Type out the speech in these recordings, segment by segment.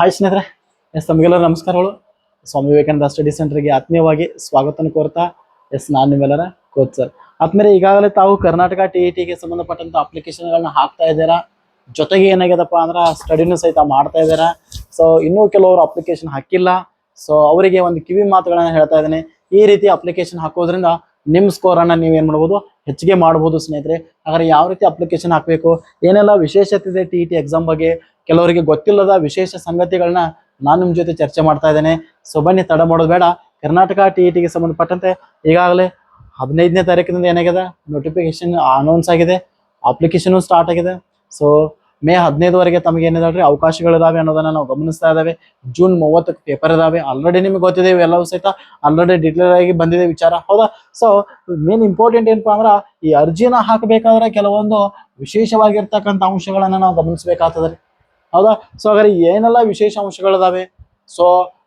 Hi ಸ್ನೇಹಿತರೆ, S ತಮಗೆಲ್ಲರೂ ನಮಸ್ಕಾರಗಳು. Swami Vivekananda study ಸೆಂಟರ್ಗೆ ಆತ್ಮೀಯವಾಗಿ ಸ್ವಾಗತನ ಕೋರ್ತಾ, ಎಸ್ ನಾನು ನಿಮ್ಮೆಲ್ಲರ ಕೋಚ್ ಸರ್. ಆದ್ಮೇಲೆ ಈಗಾಗಲೇ ತಾವು ಕರ್ನಾಟಕ ಟಿ ಇ ಟಿಗೆ ಸಂಬಂಧಪಟ್ಟಂತ ಅಪ್ಲಿಕೇಶನ್ಗಳನ್ನ ಹಾಕ್ತಾ ಇದ್ದೀರಾ? ಜೊತೆಗೆ ಏನಾಗ್ಯದಪ್ಪ ಅಂದ್ರೆ ಸ್ಟಡಿನೂ ಸಹಿತ ಮಾಡ್ತಾ ಇದ್ದೀರಾ? ಸೊ ಇನ್ನೂ ಕೆಲವರು ಅಪ್ಲಿಕೇಶನ್ ಹಾಕಿಲ್ಲ. ಸೊ ಅವರಿಗೆ ಒಂದು ಕಿವಿ ಮಾತುಗಳನ್ನ ಹೇಳ್ತಾ ಇದ್ದೇನೆ. ಈ ರೀತಿ ಅಪ್ಲಿಕೇಶನ್ ಹಾಕೋದ್ರಿಂದ ನಿಮ್ಮ ಸ್ಕೋರನ್ನು ನೀವು ಏನು ಮಾಡ್ಬೋದು? ಹೆಚ್ಚಿಗೆ ಮಾಡ್ಬೋದು ಸ್ನೇಹಿತರೆ. ಹಾಗಾದ್ರೆ ಯಾವ ರೀತಿ ಅಪ್ಲಿಕೇಶನ್ ಹಾಕಬೇಕು? ಏನೆಲ್ಲ ವಿಶೇಷತೆ ಇದೆ ಟಿ ಇ ಟಿ ಎಕ್ಸಾಮ್ ಬಗ್ಗೆ? ಕೆಲವರಿಗೆ ಗೊತ್ತಿಲ್ಲದ ವಿಶೇಷ ಸಂಗತಿಗಳನ್ನ ನಾನು ನಿಮ್ಮ ಜೊತೆ ಚರ್ಚೆ ಮಾಡ್ತಾ ಇದ್ದೇನೆ. ಸೊ ಬನ್ನಿ, ತಡ ಮಾಡೋದು ಬೇಡ. ಕರ್ನಾಟಕ ಟಿ ಇ ಟಿಗೆ ಸಂಬಂಧಪಟ್ಟಂತೆ ಈಗಾಗಲೇ ಹದಿನೈದನೇ ತಾರೀಕಿನಿಂದ ಏನಾಗಿದೆ? ನೋಟಿಫಿಕೇಶನ್ ಅನೌನ್ಸ್ ಆಗಿದೆ. ಅಪ್ಲಿಕೇಶನ್ ಸ್ಟಾರ್ಟ್ ಆಗಿದೆ. ಸೊ ಮೇ ಹದಿನೈದುವರೆಗೆ ತಮಗೆ ಏನಿದಾವೆ ಅವಕಾಶಗಳಿದಾವೆ ಅನ್ನೋದನ್ನ ನಾವು ಗಮನಿಸ್ತಾ ಇದ್ದಾವೆ. ಜೂನ್ ಮೂವತ್ತಕ್ಕೆ ಪೇಪರ್ ಇದಾವೆ. ಆಲ್ರೆಡಿ ನಿಮಗೆ ಗೊತ್ತಿದೆ, ಇವೆಲ್ಲವೂ ಸಹಿತ ಆಲ್ರೆಡಿ ಡಿಟೇಲ್ ಆಗಿ ಬಂದಿದೆ ವಿಚಾರ. ಹೌದಾ? ಸೊ ಮೇನ್ ಇಂಪಾರ್ಟೆಂಟ್ ಏನಪ್ಪಾ ಅಂದ್ರೆ ಈ ಅರ್ಜಿನ ಹಾಕಬೇಕಾದ್ರೆ ಕೆಲವೊಂದು ವಿಶೇಷವಾಗಿರ್ತಕ್ಕಂಥ ಅಂಶಗಳನ್ನ ನಾವು ಗಮನಿಸಬೇಕಾಗ್ತದೆ ಹೌದಾ? ಸೊ ಹಾಗಾದ್ರೆ ಏನೆಲ್ಲ ವಿಶೇಷ ಅಂಶಗಳಿದಾವೆ? ಸೊ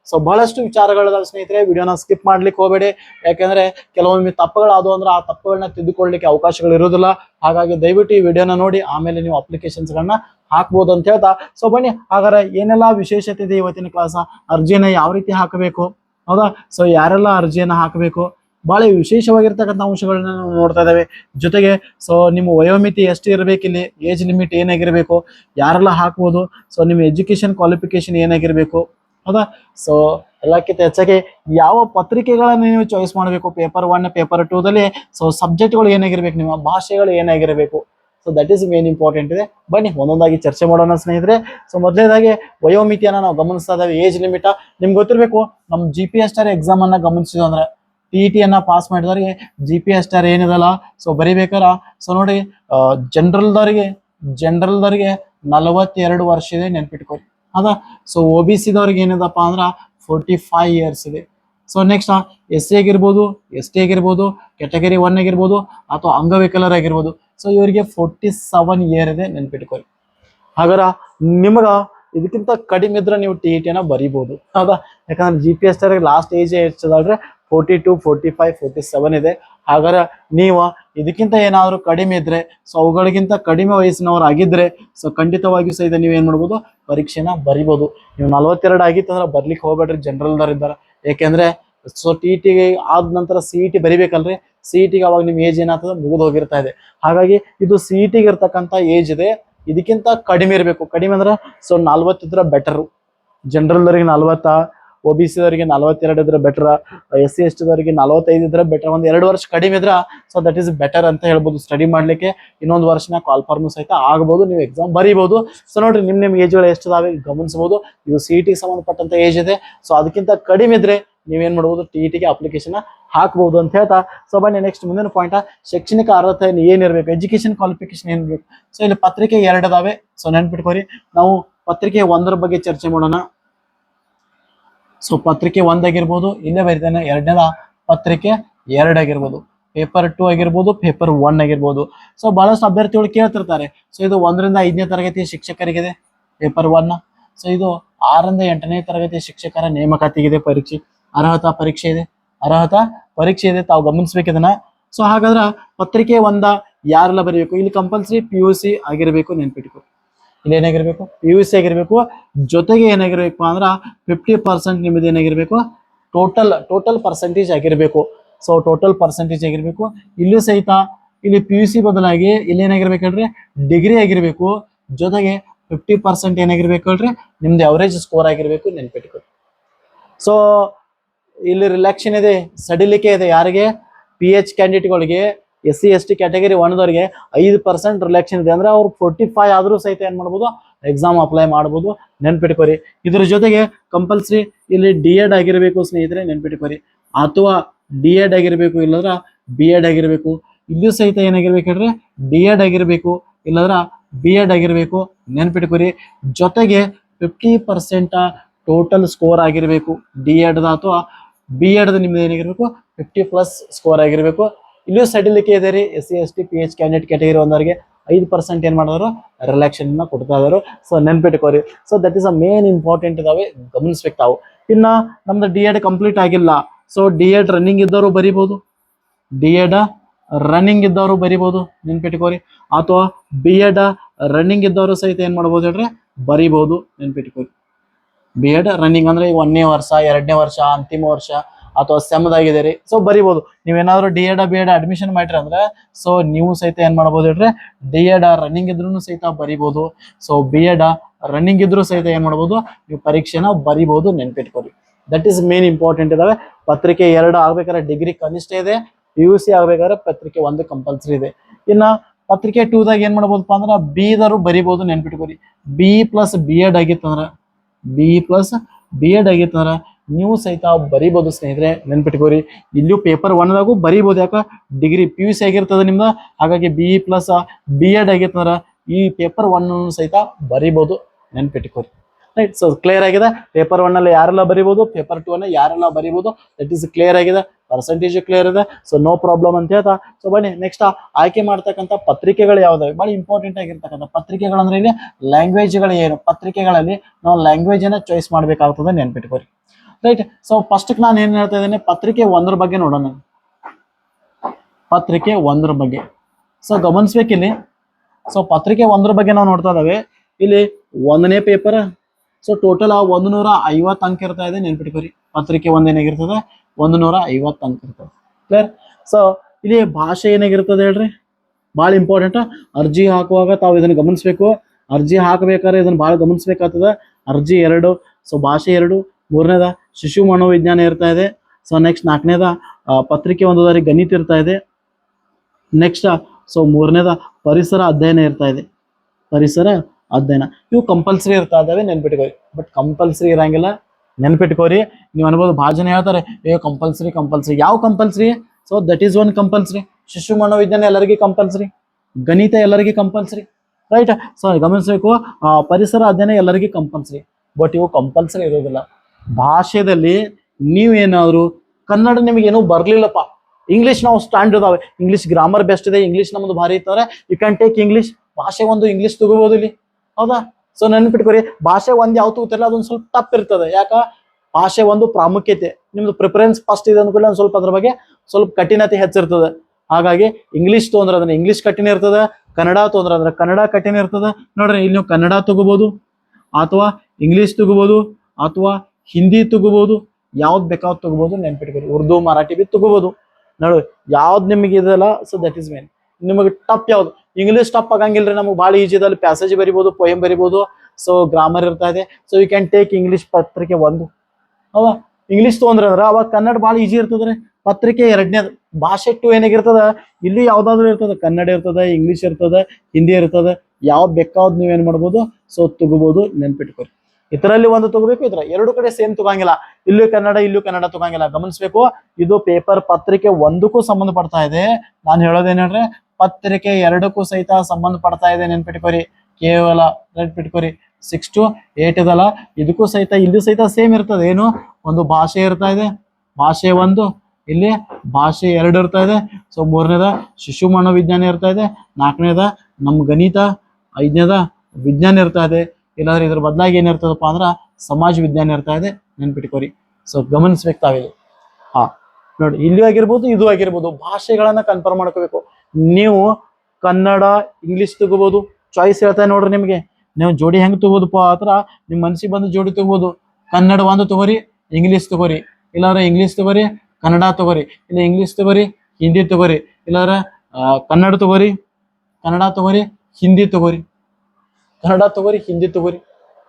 ಸೊ ಬಹಳಷ್ಟು ವಿಚಾರಗಳಿದಾವೆ ಸ್ನೇಹಿತರೆ. ವಿಡಿಯೋನ ಸ್ಕಿಪ್ ಮಾಡ್ಲಿಕ್ಕೆ ಹೋಗಬೇಡಿ. ಯಾಕಂದ್ರೆ ಕೆಲವೊಮ್ಮೆ ತಪ್ಪುಗಳಾದವು ಅಂದ್ರೆ ಆ ತಪ್ಪುಗಳನ್ನ ತಿದ್ದುಕೊಳ್ಳಲಿಕ್ಕೆ ಅವಕಾಶಗಳು ಇರೋದಿಲ್ಲ ಹಾಗಾಗಿ ದಯವಿಟ್ಟು ಈ ವಿಡಿಯೋನ ನೋಡಿ, ಆಮೇಲೆ ನೀವು ಅಪ್ಲಿಕೇಶನ್ಸ್ಗಳನ್ನ ಹಾಕ್ಬೋದು ಅಂತ ಹೇಳ್ತಾ. ಸೊ ಬನ್ನಿ, ಹಾಗಾದ್ರೆ ಏನೆಲ್ಲ ವಿಶೇಷತೆ ಇದೆ ಇವತ್ತಿನ ಕ್ಲಾಸ ಅರ್ಜಿನ ಯಾವ ರೀತಿ ಹಾಕಬೇಕು? ಹೌದಾ? ಸೊ ಯಾರೆಲ್ಲ ಅರ್ಜಿಯನ್ನ ಹಾಕಬೇಕು? ಬಹಳ ವಿಶೇಷವಾಗಿರ್ತಕ್ಕಂಥ ಅಂಶಗಳನ್ನ ನಾವು ನೋಡ್ತಾ ಇದ್ದೇವೆ. ಜೊತೆಗೆ ಸೊ ನಿಮ್ಮ ವಯೋಮಿತಿ ಎಷ್ಟು ಇರಬೇಕು ಇಲ್ಲಿ? ಏಜ್ ಲಿಮಿಟ್ ಏನಾಗಿರಬೇಕು? ಯಾರೆಲ್ಲ ಹಾಕ್ಬೋದು? ಸೊ ನಿಮ್ಮ ಎಜುಕೇಷನ್ ಕ್ವಾಲಿಫಿಕೇಶನ್ ಏನಾಗಿರಬೇಕು? ಹೌದಾ? ಸೊ ಎಲ್ಲಕ್ಕಿಂತ ಹೆಚ್ಚಾಗಿ ಯಾವ ಪತ್ರಿಕೆಗಳನ್ನು ನೀವು ಚಾಯ್ಸ್ ಮಾಡಬೇಕು? ಪೇಪರ್ ಒನ್ ಪೇಪರ್ ಟೂದಲ್ಲಿ ಸೊ ಸಬ್ಜೆಕ್ಟ್ಗಳು ಏನಾಗಿರ್ಬೇಕು? ನಿಮ್ಮ ಭಾಷೆಗಳು ಏನಾಗಿರಬೇಕು? So that is main important ಇದೆ. ಬನ್ನಿ, ಒಂದೊಂದಾಗಿ ಚರ್ಚೆ ಮಾಡೋಣ ಸ್ನೇಹಿತರೆ. ಸೊ ಮೊದಲನೇದಾಗಿ, ವಯೋಮಿತಿಯನ್ನು ನಾವು ಗಮನಿಸ್ತಾ ಇದ್ದೇವೆ. ಏಜ್ ಲಿಮಿಟ ನಿಮ್ಗೆ ಗೊತ್ತಿರಬೇಕು ನಮ್ಮ ಜಿ ಪಿ ಎಸ್ ಟಾರ್ ಎಕ್ಸಾಮನ್ನು ಗಮನಿಸಿದ್ರೆ ಟಿ ಇ ಪಾಸ್ ಮಾಡಿದವರಿಗೆ ಜಿ ಪಿ ಎಸ್ ಟಾರ್ ಏನಿದಲ್ಲ. ಸೊ ಬರಿಬೇಕಾರ? ಸೊ ನೋಡಿ ಜನರಲ್ ದವರಿಗೆ ನಲವತ್ತೆರಡು ವರ್ಷ ಇದೆ ನೆನ್ಪಿಟ್ಕೊರಿ ಅದ ಸೊ ಒ ಬಿ ಸಿದವ್ರಿಗೆ ಏನಿದಪ್ಪ ಅಂದ್ರ ಫೋರ್ಟಿ ಫೈವ್ ಇಯರ್ಸ್ ಇದೆ ಸೊ ನೆಕ್ಸ್ಟ್ ಎಸ್ ಸಿ ಆಗಿರ್ಬೋದು ಎಸ್ ಟಿ ಆಗಿರ್ಬೋದು ಕೆಟಗರಿ ಒನ್ ಆಗಿರ್ಬೋದು, ಅಥವಾ ಅಂಗವಿಕಲರ್ ಆಗಿರ್ಬೋದು. ಸೊ ಇವರಿಗೆ ಫೋರ್ಟಿ ಸೆವೆನ್ ಇಯರ್ ಇದೆ ನೆನ್ಪಿಟ್ಕೊರಿ ಹಾಗಾರ, ನಿಮಗ ಇದಕ್ಕಿಂತ ಕಡಿಮೆ ಇದ್ರೆ ನೀವು ಟಿ ಇ ಟಿನ ಬರಿಬೋದು. ಹೌದಾ? ಯಾಕಂದ್ರೆ G P S last age ಹೆಚ್ಚದಾದ್ರೆ forty two forty five forty seven ಇದೆ. ಹಾಗಾದ್ರೆ ನೀವು ಇದಕ್ಕಿಂತ ಏನಾದರೂ ಕಡಿಮೆ ಇದ್ರೆ ಸೊ ಅವುಗಳಿಗಿಂತ ಕಡಿಮೆ ವಯಸ್ಸಿನವ್ರು ಆಗಿದ್ರೆ ಸೊ ಖಂಡಿತವಾಗಿಯೂ ಸಹಿತ ನೀವು ಏನು ಮಾಡ್ಬೋದು, ಪರೀಕ್ಷೆನ ಬರಿಬೋದು. ನೀವು ನಲವತ್ತೆರಡು ಆಗಿತ್ತಂದ್ರೆ ಬರ್ಲಿಕ್ಕೆ ಹೋಗ್ಬೇಡ್ರಿ ಜನರಲ್ದವ್ರು ಇದ್ದಾರೆ. ಯಾಕೆಂದ್ರೆ ಸೊ ಟಿ ಟಿಗೆ ಆದ ನಂತರ ಸಿ ಇ ಟಿ ಬರಿಬೇಕಲ್ರಿ. ಸಿ ಇ ಟಿಗೆ ಅವಾಗ ನಿಮ್ಮ ಏಜ್ ಏನಾಗ್ತದೆ, ಮುಗಿದು ಹೋಗಿರ್ತಾ ಇದೆ. ಹಾಗಾಗಿ ಇದು ಸಿ ಇ ಟಿಗೆ ಇರ್ತಕ್ಕಂಥ ಏಜ್ ಇದೆ. ಇದಕ್ಕಿಂತ ಕಡಿಮೆ ಇರಬೇಕು. ಕಡಿಮೆ ಅಂದ್ರೆ ಸೊ ನಲ್ವತ್ತಿದ್ರೆ ಬೆಟರು ಜನರಲ್ದವರಿಗೆ ನಲ್ವತ್ತ ಒ ಬಿ ಸಿದವರಿಗೆ ನಲವತ್ತೆರಡು ಇದ್ರೆ ಬೆಟರ್ ಎಸ್ ಸಿ ಎಸ್ ಟಿದವರಿಗೆ ನಲವತ್ತೈದು ಇದ್ರೆ ಬೆಟರ್ ಒಂದ್ ಎರಡು ವರ್ಷ ಕಡಿಮೆ ಇದ್ರೆ ಸೊ ದಟ್ ಈಸ್ ಬೆಟರ್ ಅಂತ ಹೇಳ್ಬೋದು. ಸ್ಟಡಿ ಮಾಡ್ಲಿಕ್ಕೆ ಇನ್ನೊಂದು ವರ್ಷನ ಕಾಲ್ಫಾರ್ಮ್ ಸಹಿತ ಆಗ್ಬೋದು, ನೀವು ಎಕ್ಸಾಮ್ ಬರೀಬಹುದು ಸೊ ನೋಡ್ರಿ, ನಿಮ್ ನಿಮ್ ಏಜ್ಗಳು ಎಷ್ಟು ಇದಾವೆ ಗಮನಿಸಬಹುದು. ಇದು ಸಿ ಟಿಗೆ ಸಂಬಂಧಪಟ್ಟಂತ ಏಜ್ ಇದೆ. ಸೊ ಅದಕ್ಕಿಂತ ಕಡಿಮೆ ಇದ್ರೆ ನೀವೇನ್ ಮಾಡ್ಬೋದು ಟಿ ಟಿಗೆ ಅಪ್ಲಿಕೇಶನ್ ಹಾಕ್ಬಹುದು ಅಂತ ಹೇಳ್ತಾ. ಸೊ ಬನ್ನಿ ನೆಕ್ಸ್ಟ್ ಮುಂದಿನ ಪಾಯಿಂಟ್ ಶೈಕ್ಷಣಿಕ ಅರ್ಹತೆ ಏನಿರ್ಬೇಕು ಎಜುಕೇಶನ್ ಕ್ವಾಲಿಫಿಕೇಶನ್ ಏನಿರ್ಬೇಕು ಸೊ ಇಲ್ಲಿ ಪತ್ರಿಕೆ ಎರಡು ಅದಾವೆ ಸೊ ನೆನ್ಪಿಟ್ಕೋರಿ. ನಾವು ಪತ್ರಿಕೆ ಒಂದರ ಬಗ್ಗೆ ಚರ್ಚೆ ಮಾಡೋಣ. ಸೊ ಪತ್ರಿಕೆ ಒಂದಾಗಿರ್ಬೋದು, ಇಲ್ಲೇ ಬರೀತಾನೆ, ಎರಡನೇದ ಪತ್ರಿಕೆ ಎರಡಾಗಿರ್ಬೋದು. ಪೇಪರ್ ಟೂ ಆಗಿರ್ಬೋದು ಪೇಪರ್ ಒನ್ ಆಗಿರ್ಬೋದು. ಸೊ ಬಹಳಷ್ಟು ಅಭ್ಯರ್ಥಿಗಳು ಕೇಳ್ತಿರ್ತಾರೆ. ಸೊ ಇದು ಒಂದರಿಂದ ಐದನೇ ತರಗತಿ ಶಿಕ್ಷಕರಿಗಿದೆ ಪೇಪರ್ ಒನ್ ಸೊ ಇದು ಆರರಿಂದ ಎಂಟನೇ ತರಗತಿ ಶಿಕ್ಷಕರ ನೇಮಕಾತಿಗಿದೆ, ಪರೀಕ್ಷೆ. ಅರ್ಹತಾ ಪರೀಕ್ಷೆ ಇದೆ. ಅರ್ಹತಾ ಪರೀಕ್ಷೆ ಇದೆ, ತಾವು ಗಮನಿಸ್ಬೇಕು ಇದನ್ನ ಸೊ ಹಾಗಾದ್ರೆ ಪತ್ರಿಕೆ ಒಂದ ಯಾರೆಲ್ಲ ಬರೀಬೇಕು? ಇಲ್ಲಿ ಕಂಪಲ್ಸರಿ ಪಿ ಯು ಸಿ ಆಗಿರಬೇಕು, ನೆನ್ಪಿಟ್ಕೊ. ಇಲ್ಲಿ ಏನಾಗಿರ್ಬೇಕು? ಪಿ ಯು ಸಿ ಆಗಿರ್ಬೇಕು. ಜೊತೆಗೆ ಏನಾಗಿರ್ಬೇಕು ಅಂದ್ರೆ ಫಿಫ್ಟಿ ಪರ್ಸೆಂಟ್ ನಿಮ್ಮದು ಏನಾಗಿರ್ಬೇಕು? ಟೋಟಲ್ ಟೋಟಲ್ ಪರ್ಸೆಂಟೇಜ್ ಆಗಿರ್ಬೇಕು. ಸೊ ಟೋಟಲ್ ಪರ್ಸೆಂಟೇಜ್ ಆಗಿರ್ಬೇಕು. ಇಲ್ಲೂ ಸಹಿತ ಇಲ್ಲಿ ಪಿ ಯು ಸಿ ಬದಲಾಗಿ ಇಲ್ಲಿ ಏನಾಗಿರ್ಬೇಕು ಹೇಳ್ರಿ? ಡಿಗ್ರಿ ಆಗಿರ್ಬೇಕು. ಜೊತೆಗೆ ಫಿಫ್ಟಿ ಪರ್ಸೆಂಟ್ ಏನಾಗಿರ್ಬೇಕು ಹೇಳ್ರಿ? ನಿಮ್ದು ಅವರೇಜ್ ಸ್ಕೋರ್ ಆಗಿರ್ಬೇಕು ನೆನ್ಪಿಟ್ಕೊಳ್ಳಿ. ಸೊ ಇಲ್ಲಿ ರಿಲ್ಯಾಕ್ಷನ್ ಇದೆ, ಸಡಿಲಿಕೆ ಇದೆ ಯಾರಿಗೆ? P H ಕ್ಯಾಂಡಿಡೇಟ್ಗಳಿಗೆ S C, S T category ಒನ್ದವ್ರಿಗೆ ಐದು ಪರ್ಸೆಂಟ್ ರಿಲ್ಯಾಕ್ಷನ್ ಇದೆ. ಅಂದ್ರೆ ಅವ್ರು ಫೋರ್ಟಿ ಫೈವ್ ಆದ್ರೂ ಸಹಿತ ಏನು ಮಾಡ್ಬೋದು? ಎಕ್ಸಾಮ್ ಅಪ್ಲೈ ಮಾಡ್ಬೋದು. ನೆನ್ಪಿಟ್ಕೋರಿ ಇದ್ರ ಜೊತೆಗೆ ಕಂಪಲ್ಸರಿ ಇಲ್ಲಿ ಡಿ ಎಡ್ ಆಗಿರಬೇಕು ಸ್ನೇಹಿತರೆ ನೆನ್ಪಿಟ್ಕೋರಿ ಅಥವಾ ಡಿ ಎಡ್ ಆಗಿರಬೇಕು ಇಲ್ಲದ್ರ ಬಿ ಎಡ್ ಆಗಿರಬೇಕು. ಇಲ್ಲೂ ಸಹಿತ ಏನಾಗಿರ್ಬೇಕು ಹೇಳ್ರಿ? ಡಿ ಎಡ್ ಆಗಿರಬೇಕು ಇಲ್ಲದ್ರ ಬಿ ಎಡ್ ಆಗಿರಬೇಕು ನೆನ್ಪಿಟ್ಕೋರಿ ಜೊತೆಗೆ ಫಿಫ್ಟಿ ಪರ್ಸೆಂಟ್ ಟೋಟಲ್ ಸ್ಕೋರ್ ಆಗಿರಬೇಕು. ಡಿ ಎಡ್ ಅಥವಾ ಬಿ ಎಡ್ ನಿಮ್ದು ಏನಾಗಿರ್ಬೇಕು ಫಿಫ್ಟಿ ಪ್ಲಸ್ ಸ್ಕೋರ್ ಆಗಿರ್ಬೇಕು. ಇಲ್ಲೂ ಸಡಿಲಿಕೆ ಇದೆ ರೀ, S C, S T, P, H, candidate category ಒಂದವರಿಗೆ ಐದು ಪರ್ಸೆಂಟ್ ಏನು ಮಾಡಿದ್ರು ರಿಲ್ಯಾಕ್ಷನ್ ಕೊಡ್ತಾ ಇದ್ದಾರೆ so ನೆನ್ಪಿಟ್ಕೋರಿ so that is a main important ಇದಾವೆ, ಗಮನಿಸ್ಬೇಕು ತಾವು. ಇನ್ನ ನಮ್ದು ಡಿ ಎಡ್ ಕಂಪ್ಲೀಟ್ ಆಗಿಲ್ಲ. ಸೊ ಡಿ ಎಡ್ ರನ್ನಿಂಗ್ ಇದ್ದವರು ಬರಿಬೋದು. ಡಿ ಎಡ್ ರನ್ನಿಂಗ್ ಇದ್ದವರು ಬರಿಬೋದು. ನೆನ್ಪಿಟ್ಕೋರಿ ಅಥವಾ ಬಿ ಎಡ್ ರನ್ನಿಂಗ್ ಇದ್ದವರು ಸಹಿತ ಏನು ಮಾಡ್ಬೋದು ಹೇಳ್ರಿ? ಬರಿಬೋದು. ನೆನ್ಪಿಟ್ಕೋರಿ ಬಿ ಎಡ್ ರನ್ನಿಂಗ್ ಅಂದ್ರೆ ಒಂದನೇ ವರ್ಷ, ಎರಡನೇ ವರ್ಷ, ಅಂತಿಮ ವರ್ಷ ಅಥವಾ ಸೆಮ್ದಾಗಿದೆ ರೀ ಸೊ ಬರಿಬೋದು. ನೀವೇನಾದ್ರು D Ed B Ed admission ಮಾಡಿರಿ ಅಂದ್ರೆ ಸೊ ನೀವು ಸಹಿತ ಏನ್ ಮಾಡಬಹುದು ಹೇಳ್ರಿ? ಡಿ ಎಡ್ ರನ್ನಿಂಗ್ ಇದ್ರೂ ಸಹಿತ ಬರಿಬಹುದು ಸೊ ಬಿ ಎಡ್ ರನ್ನಿಂಗ್ ಇದ್ರೂ ಸಹಿತ ಏನ್ ಮಾಡಬಹುದು ನೀವು ಪರೀಕ್ಷೆನ ಬರಿಬೋದು, ನೆನ್ಪಿಟ್ಕೊರಿ. ದಟ್ ಈಸ್ ಮೇನ್ ಇಂಪಾರ್ಟೆಂಟ್ ಇದಾವೆ. ಪತ್ರಿಕೆ ಎರಡು ಆಗ್ಬೇಕಾದ್ರೆ ಡಿಗ್ರಿ ಕನಿಷ್ಠ ಇದೆ. ಪಿ ಯು ಸಿ ಆಗ್ಬೇಕಾದ್ರೆ ಪತ್ರಿಕೆ ಒಂದು ಕಂಪಲ್ಸರಿ ಇದೆ. ಇನ್ನ ಪತ್ರಿಕೆ ಟೂದಾಗ ಏನ್ ಮಾಡ್ಬೋದಪ್ಪ ಅಂದ್ರೆ ಬಿದರು ಬರಿಬೋದು, ನೆನ್ಪಿಟ್ಕೊರಿ. ಬಿ ಪ್ಲಸ್ ಬಿ ಎಡ್ ಆಗಿತ್ತಂದ್ರ ಬಿ ಪ್ಲಸ್ ಬಿ ಎಡ್ ಆಗಿತ್ತಂದ್ರ ನೀವು ಸಹಿತ ಬರಿಬೋದು ಸ್ನೇಹಿತರೆ ನೆನ್ಪಿಟ್ಕೋರಿ ಇಲ್ಲಿಯೂ ಪೇಪರ್ ಒನ್ದಾಗೂ ಬರಿಬೋದು ಯಾಕ? ಡಿಗ್ರಿ ಪಿ ಯು ಸಿ ಆಗಿರ್ತದೆ ನಿಮ್ದು. ಹಾಗಾಗಿ B E plus B Ed ಆಗಿತ್ತಂದ್ರ ಈ ಪೇಪರ್ ಒನ್ ಸಹಿತ ಬರಿಬೋದು ನೆನ್ಪಿಟ್ಕೋರಿ ರೈಟ್ ಸೊ ಕ್ಲಿಯರ್ ಆಗಿದೆ? ಪೇಪರ್ ಒನ್ ಅಲ್ಲಿ ಯಾರೆಲ್ಲ ಬರಿಬೋದು ಪೇಪರ್ ಟೂ ಅನ್ನ ಯಾರೆಲ್ಲ ಬರಿಬೋದು ದಟ್ ಈಸ್ ಕ್ಲಿಯರ್ ಆಗಿದೆ. ಪರ್ಸೆಂಟೇಜ್ ಕ್ಲಿಯರ್ ಇದೆ. ಸೊ ನೋ ಪ್ರಾಬ್ಲಮ್ ಅಂತ ಹೇಳ್ತಾ. ಸೊ ಬನ್ನಿ ನೆಕ್ಸ್ಟ್ ಆಯ್ಕೆ ಮಾಡ್ತಕ್ಕಂಥ ಪತ್ರಿಕೆಗಳು ಯಾವ್ದಾವೆ? ಬಹಳ ಇಂಪಾರ್ಟೆಂಟ್ ಆಗಿರ್ತಕ್ಕಂಥ ಪತ್ರಿಕೆಗಳಂದ್ರೆ ಲ್ಯಾಂಗ್ವೇಜ್ಗಳು ಏನು? ಪತ್ರಿಕೆಗಳಲ್ಲಿ ನಾವು ಲ್ಯಾಂಗ್ವೇಜ್ ಅನ್ನ ಚಾಯ್ಸ್ ಮಾಡ್ಬೇಕಾಗ್ತದೆ ನೆನ್ಪಿಟ್ಕೋರಿ ರೈಟ್ ಸೊ ಫಸ್ಟ್ ನಾನು ಏನ್ ಹೇಳ್ತಾ ಇದ್ದೇನೆ? ಪತ್ರಿಕೆ ಒಂದ್ರ ಬಗ್ಗೆ ನೋಡೋಣ. ಪತ್ರಿಕೆ ಒಂದ್ರ ಬಗ್ಗೆ. ಸೊ ಗಮನಿಸ್ಬೇಕಿಲ್ಲಿ. ಸೊ ಪತ್ರಿಕೆ ಒಂದ್ರ ಬಗ್ಗೆ ನಾವು ನೋಡ್ತಾ ಇದ್ದಾವೆ ಇಲ್ಲಿ ಒಂದನೇ ಪೇಪರ್ ಸೊ ಟೋಟಲ್ ಒಂದು ನೂರ ಐವತ್ತು ಅಂಕ ಇರ್ತಾ ಇದೆ. ನೆನ್ಪಿಟ್ಕೋರಿ. ಪತ್ರಿಕೆ ಒಂದ್ ಏನಾಗಿರ್ತದೆ? ಒಂದು ನೂರ ಐವತ್ತು ಅಂಕ ಇರ್ತದೆ. ಕ್ಲಿಯರ್ ಸೊ ಇಲ್ಲಿ ಭಾಷೆ ಏನಾಗಿರ್ತದೆ ಹೇಳ್ರಿ? ಭಾಳ ಇಂಪಾರ್ಟೆಂಟ್ ಅರ್ಜಿ ಹಾಕುವಾಗ ತಾವು ಇದನ್ನ ಗಮನಿಸ್ಬೇಕು. ಅರ್ಜಿ ಹಾಕಬೇಕಾದ್ರೆ ಇದನ್ನ ಭಾಳ ಗಮನಿಸ್ಬೇಕಾಗ್ತದೆ. ಅರ್ಜಿ ಎರಡು. ಸೊ ಭಾಷೆ ಎರಡು. ಮೂರನೇದ? ಶಿಶು ಮನೋವಿಜ್ಞಾನ ಇರ್ತಾ ಇದೆ. ಸೊ ನೆಕ್ಸ್ಟ್ ನಾಲ್ಕನೇದ ಪತ್ರಿಕೆ ಪತ್ರಿಕೆ ಒಂದೋದಾರಿ ಗಣಿತ ಇರ್ತಾ ಇದೆ. ನೆಕ್ಸ್ಟ್ ಸೊ ಮೂರನೇದ ಪರಿಸರ ಅಧ್ಯಯನ ಇರ್ತಾ ಇದೆ. ಪರಿಸರ ಅಧ್ಯಯನ. ಇವು ಕಂಪಲ್ಸರಿ ಇರ್ತಾ ಇದಾವೆ ನೆನ್ಪಿಟ್ಕೋರಿ ಬಟ್ ಕಂಪಲ್ಸರಿ ಇರಂಗಿಲ್ಲ ನೆನ್ಪಿಟ್ಕೋರಿ ನೀವು ಅನ್ಬೋದು ಭಾಳ ಜನ ಹೇಳ್ತಾರೆ, ಏ ಕಂಪಲ್ಸರಿ ಕಂಪಲ್ಸರಿ ಯಾವ compulsory so that is one compulsory ಶಿಶು ಮನೋವಿಜ್ಞಾನ ಎಲ್ಲರಿಗೂ ಕಂಪಲ್ಸರಿ ಗಣಿತ ಎಲ್ಲರಿಗೂ ಕಂಪಲ್ಸರಿ ರೈಟ್ ಸೊ ಗಮನಿಸಬೇಕು ಪರಿಸರ ಅಧ್ಯಯನ ಎಲ್ಲರಿಗೂ ಕಂಪಲ್ಸರಿ ಬಟ್ ಇವು ಕಂಪಲ್ಸರಿ ಇರೋದಿಲ್ಲ. ಭಾಷೆದಲ್ಲಿ ನೀವೇನಾದರೂ ಕನ್ನಡ ನಿಮಗೆ ಬರಲಿಲ್ಲಪ್ಪ. ಇಂಗ್ಲೀಷ್ ನಾವು ಸ್ಟ್ಯಾಂಡ್ ಇದಾವೆ ಇಂಗ್ಲಿಷ್ ಗ್ರಾಮರ್ ಬೆಸ್ಟ್ ಇದೆ. ಇಂಗ್ಲಿಷ್ ನಮ್ದು ಭಾರಿ ಇರ್ತಾರೆ. ಯು ಕ್ಯಾನ್ ಟೇಕ್ ಇಂಗ್ಲಿಷ್ ಭಾಷೆ ಒಂದು ಇಂಗ್ಲಿಷ್ ತಗೋಬಹುದು ಇಲ್ಲಿ. ಹೌದಾ? ಸೊ ನೆನ್ಪಿಟ್ಕೊರಿ ಭಾಷೆ ಒಂದು ಯಾವ ತಗೋತಿರಲ್ಲ ಅದೊಂದು ಸ್ವಲ್ಪ ತಪ್ಪಿರ್ತದೆ. ಯಾಕ? ಭಾಷೆ ಒಂದು ಪ್ರಾಮುಖ್ಯತೆ. ನಿಮ್ದು ಪ್ರಿಫರೆನ್ಸ್ ಫಸ್ಟ್ ಇದೆ ಅಂದ್ಕೊಳ್ಳಿ, ಒಂದು ಸ್ವಲ್ಪ ಅದ್ರ ಬಗ್ಗೆ ಸ್ವಲ್ಪ ಕಠಿಣತೆ ಹೆಚ್ಚಿರ್ತದೆ. ಹಾಗಾಗಿ ಇಂಗ್ಲಿಷ್ ತೊಂದ್ರೆ ಅಂದ್ರೆ ಇಂಗ್ಲಿಷ್ ಕಠಿಣ ಇರ್ತದೆ. ಕನ್ನಡ ತೊಂದ್ರೆ ಅಂದ್ರೆ ಕನ್ನಡ ಕಠಿಣ ಇರ್ತದೆ. ನೋಡ್ರಿ, ಇಲ್ಲಿ ನೀವು ಕನ್ನಡ ತಗೋಬಹುದು ಅಥವಾ ಇಂಗ್ಲಿಷ್ ತಗೋಬಹುದು ಅಥವಾ ಹಿಂದಿ ತಗೋಬಹುದು ಯಾವ್ದು ಬೇಕಾದ್ ತಗೋಬಹುದು ನೆನ್ಪಿಟ್ಕೋರಿ ಉರ್ದು, ಮರಾಠಿ ಬಿ ತಗೋಬಹುದು ನೋಡು, ಯಾವ್ದು ನಿಮಗೆ ಇದಲ್ಲ ಸೊ ದಟ್ ಇಸ್ ಮೇನ್ ನಿಮಗೆ ಟಪ್ ಯಾವ್ದು? ಇಂಗ್ಲಿಷ್ ಟಪ್ ಆಗಂಗಿಲ್ರಿ, ನಮಗೆ ಭಾಳ ಈಜಿ ಇದಲ್ಲಿ. ಪ್ಯಾಸೇಜ್ ಬರಿಬೋದು ಪೊಯಮ್ ಬರಿಬೋದು. ಸೊ ಗ್ರಾಮರ್ ಇರ್ತಾ ಇದೆ. So you can take English ಪತ್ರಿಕೆ ಒಂದು. ಅವ ಇಂಗ್ಲಿಷ್ ತೊಗೊಂಡ್ರೆ ಅಂದ್ರೆ ಅವಾಗ ಕನ್ನಡ ಭಾಳ ಈಜಿ ಇರ್ತದ್ರೆ ಪತ್ರಿಕೆ ಎರಡನೇದು. ಭಾಷೆ ಟು ಏನಾಗಿರ್ತದ ಇಲ್ಲಿ ಯಾವ್ದಾದ್ರು ಇರ್ತದ. ಕನ್ನಡ ಇರ್ತದ ಇಂಗ್ಲಿಷ್ ಇರ್ತದ, ಹಿಂದಿ ಇರ್ತದ. ಯಾವ್ದು ಬೇಕಾದ್ ನೀವೇನ್ ಮಾಡ್ಬೋದು? ಸೊ ತಗೋಬಹುದು ನೆನ್ಪಿಟ್ಕೊರಿ ಇದರಲ್ಲಿ ಒಂದು ತಗೋಬೇಕು ಇದ್ರ ಎರಡು ಕಡೆ ಸೇಮ್ ತಗೋಂಗಿಲ್ಲ. ಇಲ್ಲೂ ಕನ್ನಡ ಇಲ್ಲೂ ಕನ್ನಡ ತಗೋಂಗಿಲ್ಲ. ಗಮನಿಸ್ಬೇಕು, ಇದು ಪೇಪರ್ ಪತ್ರಿಕೆ ಒಂದಕ್ಕೂ ಸಂಬಂಧ ಪಡ್ತಾ ಇದೆ. ನಾನು ಹೇಳೋದೇನಂದ್ರೆ ಪತ್ರಿಕೆ ಎರಡಕ್ಕೂ ಸಹಿತ ಸಂಬಂಧ ಪಡ್ತಾ ಇದೆ, ನೆನ್ಪಿಟ್ಕೋರಿ. ಕೇವಲ, ನೆನ್ಪಿಟ್ಕೋರಿ. ಸಿಕ್ಸ್ ಟು ಏಟ್ ಇದಲ್ಲ. ಇದಕ್ಕೂ ಸಹಿತ, ಇಲ್ಲಿ ಸಹಿತ ಸೇಮ್ ಇರ್ತದೆ. ಏನು? ಒಂದು ಭಾಷೆ ಇರ್ತಾ ಇದೆ. ಭಾಷೆ ಒಂದು. ಇಲ್ಲಿ ಭಾಷೆ ಎರಡು ಇರ್ತಾ ಇದೆ. ಸೊ ಮೂರನೇದ ಶಿಶು ಮನೋವಿಜ್ಞಾನ ಇರ್ತಾ ಇದೆ. ನಾಲ್ಕನೇದ ನಮ್ಮ ಗಣಿತ. ಐದನೇದ ವಿಜ್ಞಾನ ಇರ್ತಾ ಇದೆ. ಇಲ್ಲಾಂದ್ರೆ ಇದ್ರ ಬದಲಾಗಿ ಏನಿರ್ತದಪ್ಪ ಅಂದ್ರ ಸಮಾಜ ವಿಜ್ಞಾನ ಇರ್ತಾ ಇದೆ, ನೆನ್ಪಿಟ್ಕೋರಿ. ಸೊ ಗಮನಿಸ್ಬೇಕು ಹಾ, ನೋಡಿ, ಇಲ್ಲಿ ಆಗಿರ್ಬೋದು, ಇದು ಆಗಿರ್ಬೋದು, ಭಾಷೆಗಳನ್ನ ಕನ್ಫರ್ಮ್ ಮಾಡ್ಕೋಬೇಕು. ನೀವು ಕನ್ನಡ ಇಂಗ್ಲಿಷ್ ತಗೋಬಹುದು ಚಾಯ್ಸ್ ಹೇಳ್ತಾ ನೋಡ್ರಿ ನಿಮಗೆ. ನೀವು ಜೋಡಿ ಹೆಂಗ್ ತಗೋದಪ್ಪ ಆತರ ನಿಮ್ ಮನ್ಸಿಗೆ ಬಂದು ಜೋಡಿ ತಗೋಬಹುದು ಕನ್ನಡ ಒಂದು ತಗೋರಿ ಇಂಗ್ಲಿಷ್ ತಗೋರಿ. ಇಲ್ಲಾರ ಇಂಗ್ಲಿಷ್ ತಗೋರಿ, ಕನ್ನಡ ತಗೋರಿ. ಇಲ್ಲ ಇಂಗ್ಲಿಷ್ ತಗೋರಿ ಹಿಂದಿ ತಗೋರಿ. ಇಲ್ಲಾರ ಕನ್ನಡ ತಗೋರಿ ಕನ್ನಡ ತಗೋರಿ ಹಿಂದಿ ತಗೋರಿ. ಕನ್ನಡ ತಗೋರಿ, ಹಿಂದಿ ತಗೋರಿ.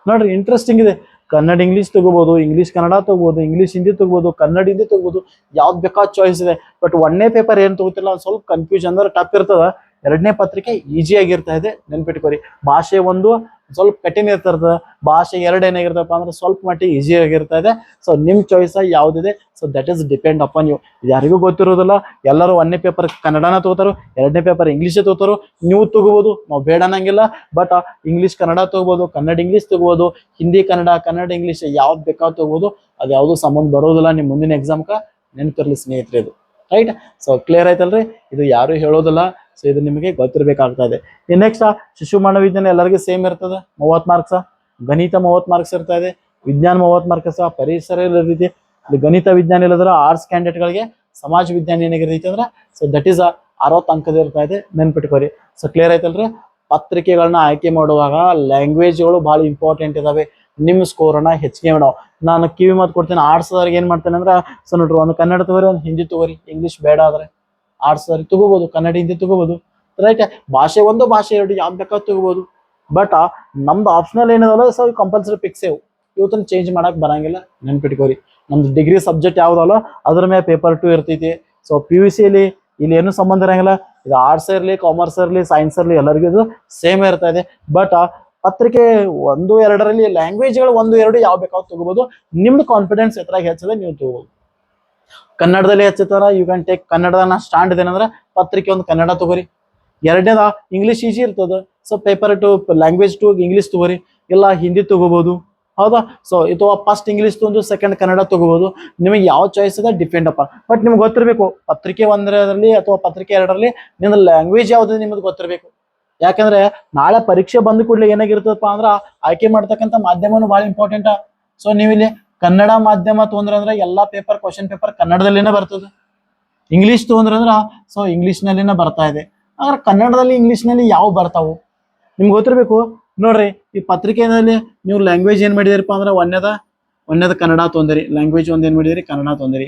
ನೋಡ್ರಿ ಇಂಟ್ರೆಸ್ಟಿಂಗ್ ಇದೆ. ಕನ್ನಡ ಇಂಗ್ಲೀಷ್ ತಗೋಬಹುದು ಇಂಗ್ಲೀಷ್ ಕನ್ನಡ ತಗೋಬಹುದು ಇಂಗ್ಲೀಷ್ ಹಿಂದಿ ತಗೋಬಹುದು ಕನ್ನಡ, ಹಿಂದಿ ತಗೋಬಹುದು ಯಾವ್ದು ಬೇಕಾದ ಚಾಯ್ಸ್ ಇದೆ. ಬಟ್ ಒಂದನೇ ಪೇಪರ್ ಏನು ತಗೋತಿಲ್ಲ ಸ್ವಲ್ಪ ಕನ್ಫ್ಯೂಷನ್ ಅಂದ್ರೆ ಟಫ್ ಇರ್ತದ. ಎರಡನೇ ಪತ್ರಿಕೆ ಈಜಿ ಆಗಿರ್ತಾ ಇದೆ, ನೆನ್ಪಿಟ್ಕೋರಿ. ಭಾಷೆ ಒಂದು ಸ್ವಲ್ಪ ಕಠಿಣ ಇರ್ತಿರ್ತದೆ ಭಾಷೆ ಎರಡು ಏನಾಗಿರ್ತಪ್ಪ ಅಂದ್ರೆ ಸ್ವಲ್ಪ ಮಟ್ಟಿಗೆ ಈಸಿ ಇದೆ. ಸೊ ನಿಮ್ಮ ಚಾಯ್ಸ್ ಯಾವುದಿದೆ? So that is depend upon you ಯಾರಿಗೂ ಗೊತ್ತಿರೋದಿಲ್ಲ. ಎಲ್ಲರೂ ಒಂದನೇ ಪೇಪರ್ ಕನ್ನಡನ ತಗೋತಾರೋ, ಎರಡನೇ ಪೇಪರ್ ಇಂಗ್ಲೀಷೇ ತಗೋತಾರೋ, ನೀವು ತಗೋಬಹುದು ನಾವು ಬೇಡ ಅನ್ನಂಗಿಲ್ಲ. ಬಟ್ ಇಂಗ್ಲೀಷ್ ಕನ್ನಡ ತಗೋಬಹುದು ಕನ್ನಡ ಇಂಗ್ಲೀಷ್ ತಗೋಬಹುದು ಹಿಂದಿ, ಕನ್ನಡ ಕನ್ನಡ ಇಂಗ್ಲೀಷ್ ಯಾವ್ದು ಬೇಕಾದ್ ತಗೋಬಹುದು ಅದು ಯಾವುದೂ ಸಂಬಂಧ ಬರೋದಿಲ್ಲ. ನಿಮ್ಮ ಮುಂದಿನ ಎಕ್ಸಾಮ್ಗೆ ನೆನಪಿರಲಿ ಸ್ನೇಹಿತರೆ ಇದು. ರೈಟ್ ಸೊ ಕ್ಲಿಯರ್ ಆಯ್ತಲ್ರಿ? ಇದು ಯಾರು ಹೇಳೋದಿಲ್ಲ. ಸೊ ಇದು ನಿಮಗೆ ಗೊತ್ತಿರಬೇಕಾಗ್ತಾ ಇದೆ ನೆಕ್ಸ್ಟ್ ಶಿಶು ಮನೋವಿಜ್ಞಾನ ಎಲ್ಲರಿಗೂ ಸೇಮ್ ಇರ್ತದೆ. ಮೂವತ್ತು ಮಾರ್ಕ್ಸ್ ಗಣಿತ ಮೂವತ್ ಮಾರ್ಕ್ಸ್ ಇರ್ತಾ ಇದೆ. ವಿಜ್ಞಾನ ಮೂವತ್ ಮಾರ್ಕ್ಸ್ ಪರಿಸರ ಇರ್ತೈತಿ ಇಲ್ಲಿ ಗಣಿತ ವಿಜ್ಞಾನ ಇಲ್ಲದ್ರೆ ಆರ್ಟ್ಸ್ ಕ್ಯಾಂಡಿಡೇಟ್ಗಳಿಗೆ ಸಮಾಜ ವಿಜ್ಞಾನ ಏನಾಗಿರ್ತೈತಿ ಅಂದ್ರೆ ಸೊ ದಟ್ ಈಸ್ ಅರವತ್ತು ಅಂಕದ ಇರ್ತಾ ಇದೆ. ನೆನ್ಪಿಟ್ಕೋರಿ ಸೊ ಕ್ಲಿಯರ್ ಆಯ್ತಲ್ರಿ ಪತ್ರಿಕೆಗಳನ್ನ ಆಯ್ಕೆ ಮಾಡುವಾಗ ಲ್ಯಾಂಗ್ವೇಜ್ಗಳು ಭಾಳ ಇಂಪಾರ್ಟೆಂಟ್ ಇದಾವೆ. ನಿಮ್ಮ ಸ್ಕೋರನ್ನ ಹೆಚ್ಚಿಗೆ ಮಾಡೋ. ನಾನು ಕಿವಿ ಮಾತು ಕೊಡ್ತೀನಿ. ಆರ್ಟ್ಸ್ದವ್ರಿಗೆ ಏನು ಮಾಡ್ತೇನೆ ಅಂದ್ರೆ ಸೊ ನೋಡ್ರಿ, ಒಂದು ಕನ್ನಡ ತಗೋರಿ, ಒಂದು ಹಿಂದಿ ತಗೋರಿ. ಇಂಗ್ಲೀಷ್ ಬೇಡ ಆದ್ರೆ. ಆರ್ಟ್ಸ್ದವ್ರಿಗೆ ತಗೋಬೋದು ತಗೋಬಹುದು ಹಿಂದಿ ತಗೋಬೋದು ರೈಟ್ ಭಾಷೆ ಒಂದು, ಭಾಷೆ ಎರಡು ಯಾವ್ದು ಬೇಕಾದ್ರು ತಗೋಬೋದು. ಬಟ್ ನಮ್ದು ಆಪ್ಷನಲ್ ಏನದಲ್ಲ ಸೊ ಕಂಪಲ್ಸರಿ ಸೇವ ಇವತ್ತು ಚೇಂಜ್ ಮಾಡಕ್ ಬರಂಗಿಲ್ಲ. ನೆನ್ಪಿಟ್ಕೋರಿ ನಮ್ದು ಡಿಗ್ರಿ ಸಬ್ಜೆಕ್ಟ್ ಯಾವ್ದಲ್ಲ, ಅದ್ರ ಮೇಲೆ ಪೇಪರ್ ಟು ಇರ್ತೈತಿ. ಸೊ ಪಿ ಯು ಸಿಲಿ ಇಲ್ಲಿ ಏನು ಸಂಬಂಧ ಇರಂಗಿಲ್ಲ. ಇದು ಆರ್ಟ್ಸ್ ಇರಲಿ ಕಾಮರ್ಸ್ ಇರಲಿ ಸೈನ್ಸ್ ಇರಲಿ, ಎಲ್ಲರಿಗೂ ಇದು ಸೇಮ್ ಇರ್ತಾ ಇದೆ. ಬಟ್ ಪತ್ರಿಕೆ ಒಂದು, ಎರಡರಲ್ಲಿ ಲ್ಯಾಂಗ್ವೇಜ್ಗಳು ಒಂದು, ಎರಡು, ಯಾವ ಬೇಕಾದ್ರೂ ತಗೋಬಹುದು ನಿಮ್ದು ಕಾನ್ಫಿಡೆನ್ಸ್ ಎತ್ತರಾಗಿ ಹೆಚ್ಚದೆ, ನೀವು ತಗೋಬಹುದು ಕನ್ನಡದಲ್ಲಿ ಹಚ್ಚುತ್ತಾರ? ಯು ಕ್ಯಾನ್ ಟೇಕ್ ಕನ್ನಡದ ಸ್ಟ್ಯಾಂಡ್ ಇದೇನಂದ್ರೆ ಪತ್ರಿಕೆ ಒಂದು ಕನ್ನಡ ತಗೋರಿ. ಎರಡನೇದ ಇಂಗ್ಲಿಷ್ ಈಜಿ ಇರ್ತದ. So paper two language two English ತಗೋರಿ. ಇಲ್ಲ ಹಿಂದಿ ತಗೋಬಹುದು ಹೌದಾ? ಸೊ ಅಥವಾ ಫಸ್ಟ್ ಇಂಗ್ಲಿಷ್ ತಗೊಂಡು ಸೆಕೆಂಡ್ ಕನ್ನಡ ತಗೋಬಹುದು ನಿಮಗೆ ಯಾವ ಚಾಯ್ಸ್ ಇದೆ ಡಿಪೆಂಡ್ ಅಪ್ಪ. ಬಟ್ ನಿಮ್ಗೆ ಗೊತ್ತಿರಬೇಕು, ಪತ್ರಿಕೆ ಒಂದರಲ್ಲಿ ಅಥವಾ ಪತ್ರಿಕೆ ಎರಡರಲ್ಲಿ ನಿಮ್ದು ಲ್ಯಾಂಗ್ವೇಜ್ ಯಾವ್ದು ನಿಮ್ಗೆ ಗೊತ್ತಿರಬೇಕು. ಯಾಕಂದ್ರೆ ನಾಳೆ ಪರೀಕ್ಷೆ ಬಂದ ಕೂಡಲೇ ಏನಾಗಿರ್ತದಪ್ಪ ಅಂದ್ರೆ ಆಯ್ಕೆ ಮಾಡ್ತಕ್ಕಂಥ ಮಾಧ್ಯಮನು ಭಾಳ ಇಂಪಾರ್ಟೆಂಟ್ ಸೊ ನೀವಿಲ್ಲಿ ಕನ್ನಡ ಮಾಧ್ಯಮ ತೊಂದ್ರೆ ಅಂದ್ರೆ ಎಲ್ಲಾ ಪೇಪರ್ ಕ್ವಶನ್ ಪೇಪರ್ ಕನ್ನಡದಲ್ಲಿನೇ ಬರ್ತದೆ. ಇಂಗ್ಲಿಷ್ ತೊಂದ್ರೆ ಅಂದ್ರ ಸೊ ಇಂಗ್ಲಿಷ್ನಲ್ಲಿನೇ ಬರ್ತಾ ಇದೆ. ಆದ್ರೆ ಕನ್ನಡದಲ್ಲಿ ಇಂಗ್ಲಿಷ್ನಲ್ಲಿ ಯಾವ ಬರ್ತಾವು? ನಿಮ್ಗೆ ಗೊತ್ತಿರಬೇಕು? ನೋಡ್ರಿ, ಈ ಪತ್ರಿಕೆಯಲ್ಲಿ ನೀವು ಲ್ಯಾಂಗ್ವೇಜ್ ಏನ್ ಮಾಡಿದಿರಪ್ಪ ಅಂದ್ರೆ ಒಂದೇದ ಒಂದೇದ ಕನ್ನಡ ತೊಂದರಿ. ಲ್ಯಾಂಗ್ವೇಜ್ ಒಂದ್ ಏನ್ ಮಾಡಿದಿರಿ? ಕನ್ನಡ ತೊಂದರಿ.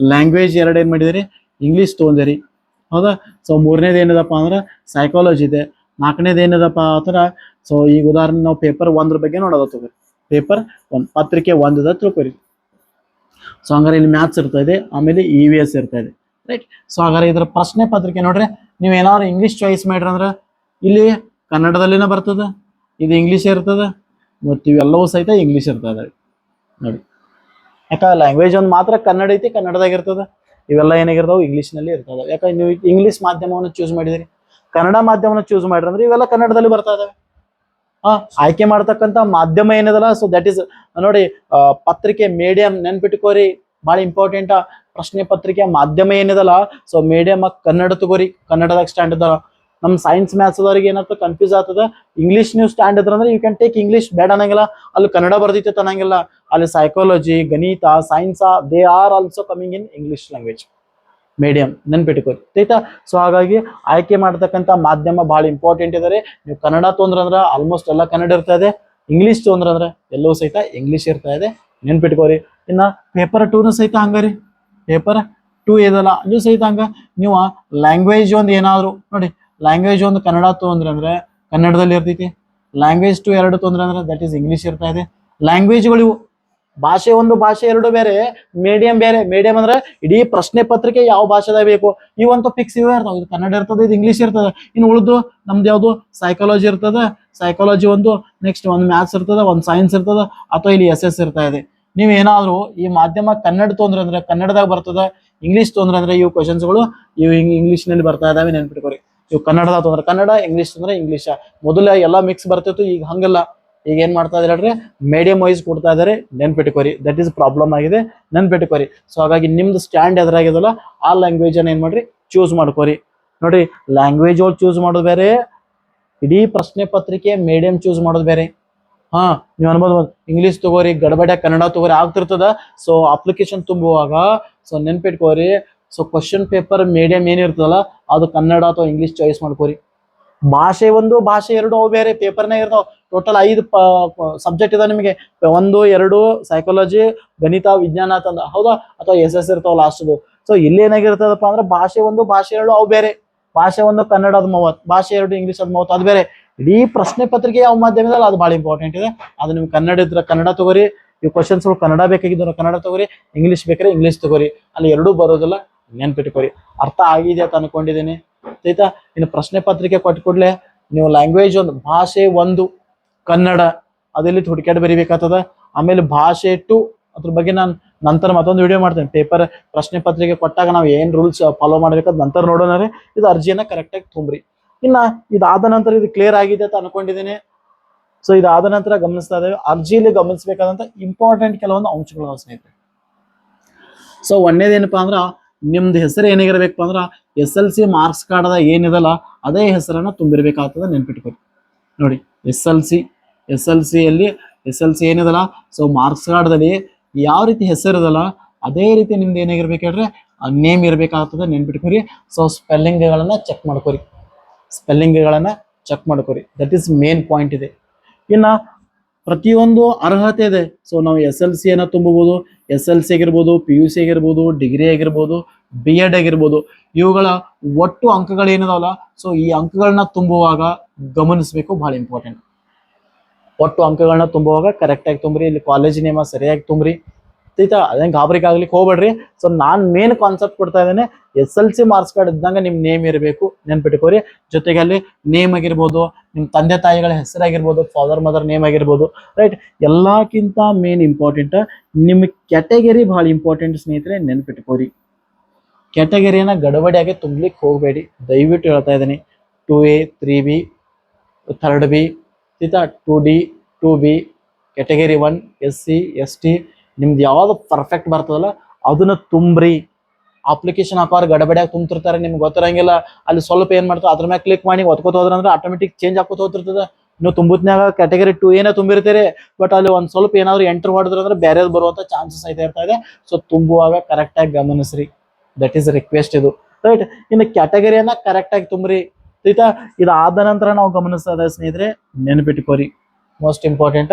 ಲ್ಯಾಂಗ್ವೇಜ್ ಎರಡು ಏನ್ ಮಾಡಿದಿರಿ? ಇಂಗ್ಲಿಷ್ ತೊಂದರಿ. ಹೌದಾ? ಸೊ ಮೂರನೇದ ಏನದಪ್ಪ ಅಂದ್ರೆ ಸೈಕಾಲಜಿ ಇದೆ. ನಾಲ್ಕನೇದು ಏನಿದಪ್ಪ ಥರ ಸೊ ಈಗ ಉದಾಹರಣೆ ನಾವು ಪೇಪರ್ ಒಂದ್ರ ಬಗ್ಗೆ ನೋಡೋದ ತಗೋರಿ? ಪೇಪರ್, ಒಂದು ಪತ್ರಿಕೆ ಒಂದದ ತಿಳ್ಕೊರಿ. ಸೊ ಹಂಗಾರೆ ಇಲ್ಲಿ ಮ್ಯಾಥ್ಸ್ ಇರ್ತಾ ಇದೆ, ಆಮೇಲೆ ಇ ವಿ ಎಸ್ ಇರ್ತಾ ಇದೆ. ರೈಟ್ ಸೊ ಹಾಗಾದ್ರೆ ಇದರ ಪ್ರಶ್ನೆ ಪತ್ರಿಕೆ ನೋಡ್ರಿ, ನೀವು ಏನಾದ್ರು ಇಂಗ್ಲೀಷ್ ಚಾಯ್ಸ್ ಮಾಡ್ರಿ ಅಂದ್ರೆ, ಇಲ್ಲಿ ಕನ್ನಡದಲ್ಲಿನೇ ಬರ್ತದೆ, ಇದು ಇಂಗ್ಲೀಷ್ ಇರ್ತದೆ, ಮತ್ತು ಇವೆಲ್ಲವೂ ಸಹಿತ ಇಂಗ್ಲೀಷ್ ಇರ್ತದೆ ನೋಡಿ. ಯಾಕ ಲ್ಯಾಂಗ್ವೇಜ್ ಒಂದು ಮಾತ್ರ ಕನ್ನಡ ಐತಿ, ಕನ್ನಡದಾಗ ಇರ್ತದೆ, ಇವೆಲ್ಲ ಏನಾಗಿರ್ತಾವೆ ಇಂಗ್ಲೀಷ್ನಲ್ಲಿ ಇರ್ತದೆ. ಯಾಕಂದ್ರೆ ನೀವು ಇಂಗ್ಲೀಷ್ ಮಾಧ್ಯಮವನ್ನು ಚೂಸ್ ಮಾಡಿದಿರಿ. ಕನ್ನಡ ಮಾಧ್ಯಮವನ್ನು ಚೂಸ್ ಮಾಡ್ರಿ ಅಂದ್ರೆ ಇವೆಲ್ಲ ಕನ್ನಡದಲ್ಲಿ ಬರ್ತಾ ಇದಾವೆ. ಆಯ್ಕೆ ಮಾಡ್ತಕ್ಕಂಥ ಮಾಧ್ಯಮ ಏನದಲ್ಲ ಸೊ ದಟ್ ಈಸ್ ನೋಡಿ ಪತ್ರಿಕೆ ಮೀಡಿಯಂ ನೆನ್ಪಿಟ್ಕೋರಿ ಭಾಳ ಇಂಪಾರ್ಟೆಂಟ್ ಪ್ರಶ್ನೆ ಪತ್ರಿಕೆ, ಮಾಧ್ಯಮ ಏನಿದಲ್ಲ ಸೊ ಮೀಡಿಯಂ ಕನ್ನಡ ತಗೋರಿ. ಕನ್ನಡದಾಗ ಸ್ಟ್ಯಾಂಡ್ ಇದ್ದಾರ. ನಮ್ ಸೈನ್ಸ್ ಮ್ಯಾಥ್ಸ್ ಅದವ್ರಿಗೆ ಏನಾಗ್ತದೆ ಕನ್ಫ್ಯೂಸ್ ಆಗ್ತದ. ಇಂಗ್ಲಿಷ್ ನೀವು ಸ್ಟ್ಯಾಂಡ್ ಇದ್ರ ಅಂದ್ರೆ ಯು ಕ್ಯಾನ್ ಟೇಕ್ ಇಂಗ್ಲಿಷ್ ಬೇಡ ಅನ್ನಂಗಿಲ್ಲ. ಅಲ್ಲಿ ಕನ್ನಡ ಬರ್ದಿತ್ತು ಅನ್ನಂಗಿಲ್ಲ. ಅಲ್ಲಿ ಸೈಕಾಲಜಿ ಗಣಿತ science they are also coming in English language medium ನೆನ್ಪಿಟ್ಕೋರಿ ಆಯ್ತಾ? ಸೊ ಹಾಗಾಗಿ ಆಯ್ಕೆ ಮಾಡ್ತಕ್ಕಂಥ ಮಾಧ್ಯಮ ಭಾಳ ಇಂಪಾರ್ಟೆಂಟ್ ಇದಾರೆ. ನೀವು ಕನ್ನಡ ತೊಂದ್ರೆ ಅಂದ್ರೆ ಆಲ್ಮೋಸ್ಟ್ ಎಲ್ಲ ಕನ್ನಡ ಇರ್ತಾ ಇದೆ. ಇಂಗ್ಲೀಷ್ ತೊಂದ್ರೆ ಅಂದ್ರೆ ಎಲ್ಲವೂ ಸಹಿತ ಇಂಗ್ಲೀಷ್ ಇರ್ತಾ ಇದೆ. ನೆನ್ಪಿಟ್ಕೋರಿ ಇನ್ನ ಪೇಪರ್ ಟೂನು ಸಹಿತ ಹಂಗಾರಿ ಪೇಪರ್ ಟೂ ಇದಲ್ಲ, ಅದು ಸಹಿತ ಹಂಗ. ನೀವು ಲ್ಯಾಂಗ್ವೇಜ್ ಒಂದು ಏನಾದರೂ, ನೋಡಿ ಲ್ಯಾಂಗ್ವೇಜ್ ಒಂದು ಕನ್ನಡ ತೊಂದ್ರೆ ಅಂದ್ರೆ ಕನ್ನಡದಲ್ಲಿ ಇರ್ತೈತಿ. ಲ್ಯಾಂಗ್ವೇಜ್ ಟು ಎರಡು ತೊಂದರೆ ಅಂದ್ರೆ ದಟ್ ಈಸ್ ಇಂಗ್ಲೀಷ್ ಇರ್ತಾ ಇದೆ. ಲ್ಯಾಂಗ್ವೇಜ್ಗಳು ಇವು ಭಾಷೆ ಒಂದು ಭಾಷೆ, ಎರಡು ಬೇರೆ ಮೀಡಿಯಂ ಬೇರೆ. ಮೀಡಿಯಂ ಅಂದ್ರೆ ಇಡೀ ಪ್ರಶ್ನೆ ಪತ್ರಿಕೆ ಯಾವ ಭಾಷೆದಾಗ ಬೇಕು. ಇವಂತೂ ಫಿಕ್ಸ್ ಇವೇ ಇರ್ತಾವ ಇದು ಕನ್ನಡ ಇರ್ತದೆ, ಇದು ಇಂಗ್ಲಿಷ್ ಇರ್ತದೆ. ಇನ್ನು ಉಳಿದು ನಮ್ದು ಯಾವುದು? ಸೈಕಾಲಜಿ ಇರ್ತದೆ. ಸೈಕಾಲಜಿ ಒಂದು ನೆಕ್ಸ್ಟ್ ಒಂದು ಮ್ಯಾಥ್ಸ್ ಇರ್ತದೆ, ಒಂದು ಸೈನ್ಸ್ ಇರ್ತದೆ, ಅಥವಾ ಇಲ್ಲಿ ಎಸ್ ಎಸ್ ಇರ್ತಾ ಇದೆ. ನೀವು ಏನಾದ್ರು ಈ ಮಾಧ್ಯಮ ಕನ್ನಡ ತೊಂದ್ರೆ ಅಂದ್ರೆ ಕನ್ನಡದಾಗ ಬರ್ತದೆ ಇಂಗ್ಲಿಷ್ ತೊಂದ್ರೆ ಅಂದ್ರೆ ಇವು ಕ್ವಶನ್ಸ್ಗಳು ಇವು ಇಂಗ್ಲಿಷ್ನಲ್ಲಿ ಬರ್ತಾ ಇದಾವೆ, ನೆನ್ಪಿಟ್ಕೊರಿ. ಇವು ಕನ್ನಡದ ತೊಂದ್ರೆ. ಕನ್ನಡ ಇಂಗ್ಲಿಷ್ ಅಂದ್ರೆ ಇಂಗ್ಲಿಷ್ ಮೊದಲ ಎಲ್ಲ ಮಿಕ್ಸ್ ಬರ್ತಿತ್ತು, ಈಗ ಹಂಗಲ್ಲ. ಈಗ ಏನ್ ಮಾಡ್ತಾ ಇದಾರೆ ಹೇಳ್ರಿ? ಮೀಡಿಯಂ ವೈಸ್ ಕೊಡ್ತಾ ಇದಾರೆ ನೆನ್ಪಿಟ್ಕೋರಿ ದಟ್ ಈಸ್ ಪ್ರಾಬ್ಲಮ್ ಆಗಿದೆ. ನೆನ್ಪಿಟ್ಕೋರಿ ಸೊ ಹಾಗಾಗಿ ನಿಮ್ದು ಸ್ಟ್ಯಾಂಡ್ ಎದುರಾಗಿದಲ್ಲ ಆ ಲ್ಯಾಂಗ್ವೇಜ್ ಅನ್ನ ಏನ್ ಮಾಡ್ರಿ? ಚೂಸ್ ಮಾಡ್ಕೋರಿ. ನೋಡಿ ಲ್ಯಾಂಗ್ವೇಜ್ ಒಳಗೆ ಚೂಸ್ ಮಾಡೋದು ಬೇರೆ, ಇಡೀ ಪ್ರಶ್ನೆ ಪತ್ರಿಕೆ ಮೀಡಿಯಂ ಚೂಸ್ ಮಾಡೋದು ಬೇರೆ. ಹಾ, ನೀವು ಅನ್ಬೋದು ಇಂಗ್ಲಿಷ್ ತಗೋರಿ ಗಡಬಡ ಕನ್ನಡ ತಗೋರಿ ಆಗ್ತಿರ್ತದ. ಸೊ ಅಪ್ಲಿಕೇಶನ್ ತುಂಬುವಾಗ ಸೊ ನೆನ್ಪಿಟ್ಕೋರಿ ಸೊ ಕ್ವಶನ್ ಪೇಪರ್ ಮೀಡಿಯಂ ಏನಿರ್ತದಲ್ಲ ಅದು ಕನ್ನಡ ಅಥವಾ ಇಂಗ್ಲಿಷ್ ಚಾಯ್ಸ್ ಮಾಡ್ಕೋರಿ. ಭಾಷೆ ಒಂದು, ಭಾಷೆ ಎರಡು, ಅವು ಬೇರೆ ಪೇಪರ್ನಾಗ ಇರ್ತಾವ. ಟೋಟಲ್ ಐದು ಸಬ್ಜೆಕ್ಟ್ ಇದೆ ನಿಮಗೆ. ಒಂದು, ಎರಡು ಸೈಕಾಲಜಿ ಗಣಿತ, ವಿಜ್ಞಾನ ಅಂತಂದ ಹೌದಾ? ಅಥವಾ ಎಸ್ ಎಸ್ ಇರ್ತಾವ ಲಾಸ್ಟ್ದು ಸೊ ಇಲ್ಲಿ ಏನಾಗಿರ್ತದಪ್ಪ ಅಂದ್ರೆ ಭಾಷೆ ಒಂದು, ಭಾಷೆ ಎರಡು, ಅವು ಬೇರೆ. ಭಾಷೆ ಒಂದು ಕನ್ನಡ ಅದು ಮೂವತ್ತು, ಭಾಷೆ ಎರಡು ಇಂಗ್ಲೀಷ್ ಅದು ಮೂವತ್ತು, ಅದು ಬೇರೆ. ಇಡೀ ಪ್ರಶ್ನೆ ಪತ್ರಿಕೆ ಯಾವ ಮಾಧ್ಯಮದಲ್ಲಿ ಅದು ಭಾಳ ಇಂಪಾರ್ಟೆಂಟ್ ಇದೆ. ಅದು ನಿಮ್ಗೆ ಕನ್ನಡ ಇದ್ರೆ ಕನ್ನಡ ತಗೋರಿ. ಈ ಕ್ವಶನ್ಸ್ಗಳು ಕನ್ನಡ ಬೇಕಾಗಿದ್ದು ಕನ್ನಡ ತಗೋರಿ. ಇಂಗ್ಲೀಷ್ ಬೇಕಾದ್ರೆ ಇಂಗ್ಲೀಷ್ ತಗೋರಿ. ಅಲ್ಲಿ ಎರಡೂ ಬರೋದಿಲ್ಲ ನೆನ್ಪಿಟ್ಕೋರಿ ಅರ್ಥ ಆಗಿದೆ ಅಂತ ಅನ್ಕೊಂಡಿದ್ದೀನಿ ಆಯ್ತಾ? ಇನ್ನು ಪ್ರಶ್ನೆ ಪತ್ರಿಕೆ ಕೊಟ್ಟು ಕೂಡಲೇ ನೀವು ಲ್ಯಾಂಗ್ವೇಜ್ ಒಂದು, ಭಾಷೆ ಒಂದು. ಕನ್ನಡ, ಅದೆಲ್ಲಿ ಹುಡುಕಾಡಿ ಬರಿಬೇಕಾಗ್ತದ? ಆಮೇಲೆ ಭಾಷೆ ಟು ಅದ್ರ ಬಗ್ಗೆ ನಾನು ನಂತರ ಮತ್ತೊಂದು ವಿಡಿಯೋ ಮಾಡ್ತೇನೆ. ಪೇಪರ್ ಪ್ರಶ್ನೆ ಪತ್ರಿಕೆ ಕೊಟ್ಟಾಗ ನಾವು ಏನ್ ರೂಲ್ಸ್ ಫಾಲೋ ಮಾಡ್ಬೇಕಂತ ನಂತರ ನೋಡೋಣ ರೀ. ಇದು ಅರ್ಜಿಯನ್ನ ಕರೆಕ್ಟಾಗಿ ತುಂಬ್ರಿ ಇನ್ನ ಇದಾದ ನಂತರ ಇದು ಕ್ಲಿಯರ್ ಆಗಿದೆ ಅಂತ ಅನ್ಕೊಂಡಿದ್ದೀನಿ ಸೊ ಇದಾದ ನಂತರ ಗಮನಿಸ್ತಾ ಇದ್ದೇವೆ. ಅರ್ಜಿಯಲ್ಲಿ ಗಮನಿಸಬೇಕಾದಂತ ಇಂಪಾರ್ಟೆಂಟ್ ಕೆಲವೊಂದು ಅಂಶಗಳು ಸ್ನೇಹಿತರೆ. ಸೊ ಒಂದೇದೇನಪ್ಪ ಅಂದ್ರೆ, ನಿಮ್ದು ಹೆಸರು ಏನಾಗಿರ್ಬೇಕಪ್ಪ ಅಂದ್ರೆ, S L C marks card ಏನಿದಲ್ಲ, ಅದೇ ಹೆಸರನ್ನ ತುಂಬಿರ್ಬೇಕಾಗ್ತದೆ ನೆನ್ಪಿಟ್ಕೊಳ್ಳಿ ನೋಡಿ, S L C S L ಸಿಯಲ್ಲಿ ಎಸ್ ಎಲ್ ಸಿ ಏನಿದಲ್ಲ? ಸೊ ಮಾರ್ಕ್ಸ್ ಕಾರ್ಡ್ದಲ್ಲಿ ಯಾವ ರೀತಿ ಹೆಸರಿದಲ್ಲ ಅದೇ ರೀತಿ ನಿಮ್ದು ಏನಾಗಿರ್ಬೇಕು ಹೇಳ್ರಿ? ನೇಮ್ ಇರಬೇಕಾಗ್ತದೆ, ನೆನ್ಪಿಟ್ಕೊರಿ. ಸೊ ಸ್ಪೆಲ್ಲಿಂಗ್ಗಳನ್ನ ಚೆಕ್ ಮಾಡ್ಕೊರಿ. ಸ್ಪೆಲ್ಲಿಂಗ್ಗಳನ್ನ ಚೆಕ್ ಮಾಡ್ಕೊರಿ. ದಟ್ ಈಸ್ ಮೇನ್ ಪಾಯಿಂಟ್ ಇದೆ. ಇನ್ನ ಪ್ರತಿಯೊಂದು ಅರ್ಹತೆ ಇದೆ. ಸೊ ನಾವು ಎಸ್ ಎಲ್ ಸಿ ತುಂಬಬಹುದು, ಎಸ್ ಎಲ್ ಸಿ ಆಗಿರ್ಬೋದು, ಪಿ ಯು ಸಿ ಆಗಿರ್ಬೋದು, ಡಿಗ್ರಿ ಆಗಿರ್ಬೋದು ಬಿ ಎಡ್ ಆಗಿರ್ಬೋದು. ಇವುಗಳ ಒಟ್ಟು ಅಂಕಗಳೇನಿದಾವಲ್ಲ ಸೊ ಈ ಅಂಕಗಳನ್ನ ತುಂಬುವಾಗ ಗಮನಿಸಬೇಕು ಬಹಳ ಇಂಪಾರ್ಟೆಂಟ್ ಒಟ್ಟು ಅಂಕಗಳನ್ನ ತುಂಬುವಾಗ ಕರೆಕ್ಟಾಗಿ ತುಂಬ್ರಿ, ಇಲ್ಲಿ ಕಾಲೇಜ್ ನೇಮ ಸರಿಯಾಗಿ ತುಂಬ್ರಿ. ಆಯ್ತಾ? ಅದೇ ಗಾಬರಿಗೆ ಆಗ್ಲಿಕ್ಕೆ ಹೋಗ್ಬೇಡ್ರಿ. ಸೊ ನಾನು ಮೇನ್ ಕಾನ್ಸೆಪ್ಟ್ ಕೊಡ್ತಾ ಇದ್ದೇನೆ, S L C marks card ಇದ್ದಂಗೆ ನಿಮ್ಮ ನೇಮ್ ಇರಬೇಕು ನೆನ್ಪಿಟ್ಕೋರಿ ಜೊತೆಗೆ ಅಲ್ಲಿ ನೇಮ್ ಆಗಿರ್ಬೋದು ನಿಮ್ಮ ತಂದೆ ತಾಯಿಗಳ ಹೆಸರಾಗಿರ್ಬೋದು ಫಾದರ್ ಮದರ್ ನೇಮ್ ಆಗಿರ್ಬೋದು ರೈಟ್ ಎಲ್ಲಕ್ಕಿಂತ ಮೇನ್ ಇಂಪಾರ್ಟೆಂಟ್ ನಿಮ್ಮ ಕ್ಯಾಟಗರಿ ಭಾಳ ಇಂಪಾರ್ಟೆಂಟ್ ಸ್ನೇಹಿತರೆ ನೆನ್ಪಿಟ್ಕೋರಿ ಕ್ಯಾಟಗರಿಯನ್ನ ಗಡಬಡಿಯಾಗಿ ತುಂಬಲಿಕ್ಕೆ ಹೋಗಬೇಡಿ. ದಯವಿಟ್ಟು ಹೇಳ್ತಾ ಇದ್ದೀನಿ two A three B third B ಆಯ್ತಾ two D two B category one S C S T ನಿಮ್ದು ಯಾವುದು ಪರ್ಫೆಕ್ಟ್ ಬರ್ತದಲ್ಲ, ಅದನ್ನ ತುಂಬ್ರಿ. ಅಪ್ಲಿಕೇಶನ್ ಹಾಕೋರು ಗಡಬಡಿಯಾಗಿ ತುಂಬ್ತಿರ್ತಾರೆ, ನಿಮ್ಗೆ ಗೊತ್ತಿರಂಗಿಲ್ಲ. ಅಲ್ಲಿ ಸ್ವಲ್ಪ ಏನು ಮಾಡ್ತಾರೆ, ಅದ್ರ ಮೇಲೆ ಕ್ಲಿಕ್ ಮಾಡಿ ಒತ್ಕೋತ ಹೋದ್ರೆ ಅಂದ್ರೆ ಆಟೋಮೆಟಿಕ್ ಚೇಂಜ್ ಹಾಕೋತ ಹೋಗ್ತಿರ್ತದೆ. ನೀವು ತುಂಬುತ್ನ್ಯಾಗ ಕ್ಯಾಟಗರಿ ಟು ಏನೇ ತುಂಬಿರ್ತೀರಿ ಬಟ್ ಅಲ್ಲಿ ಒಂದು ಸ್ವಲ್ಪ ಏನಾದರೂ ಎಂಟ್ರ್ ಮಾಡಿದ್ರಂದ್ರೆ ಬೇರೆದು ಬರುವಂಥ ಚಾನ್ಸಸ್ ಐತೆ ಇರ್ತಾ ಇದೆ. ಸೊ ತುಂಬುವಾಗ ಕರೆಕ್ಟಾಗಿ ಗಮನಿಸ್ರಿ. ದಟ್ ಈಸ್ ರಿಕ್ವೆಸ್ಟ್ ಇದು. ರೈಟ್ ಇನ್ನು ಕ್ಯಾಟಗರಿಯನ್ನ ಕರೆಕ್ಟಾಗಿ ತುಂಬ್ರಿ. ಆಯ್ತಾ ಇದಾದ ನಂತರ ನಾವು ಗಮನಿಸೋದ ಸ್ನೇಹಿತರೆ ನೆನ್ಪಿಟ್ಕೋರಿ ಮೋಸ್ಟ್ ಇಂಪಾರ್ಟೆಂಟ್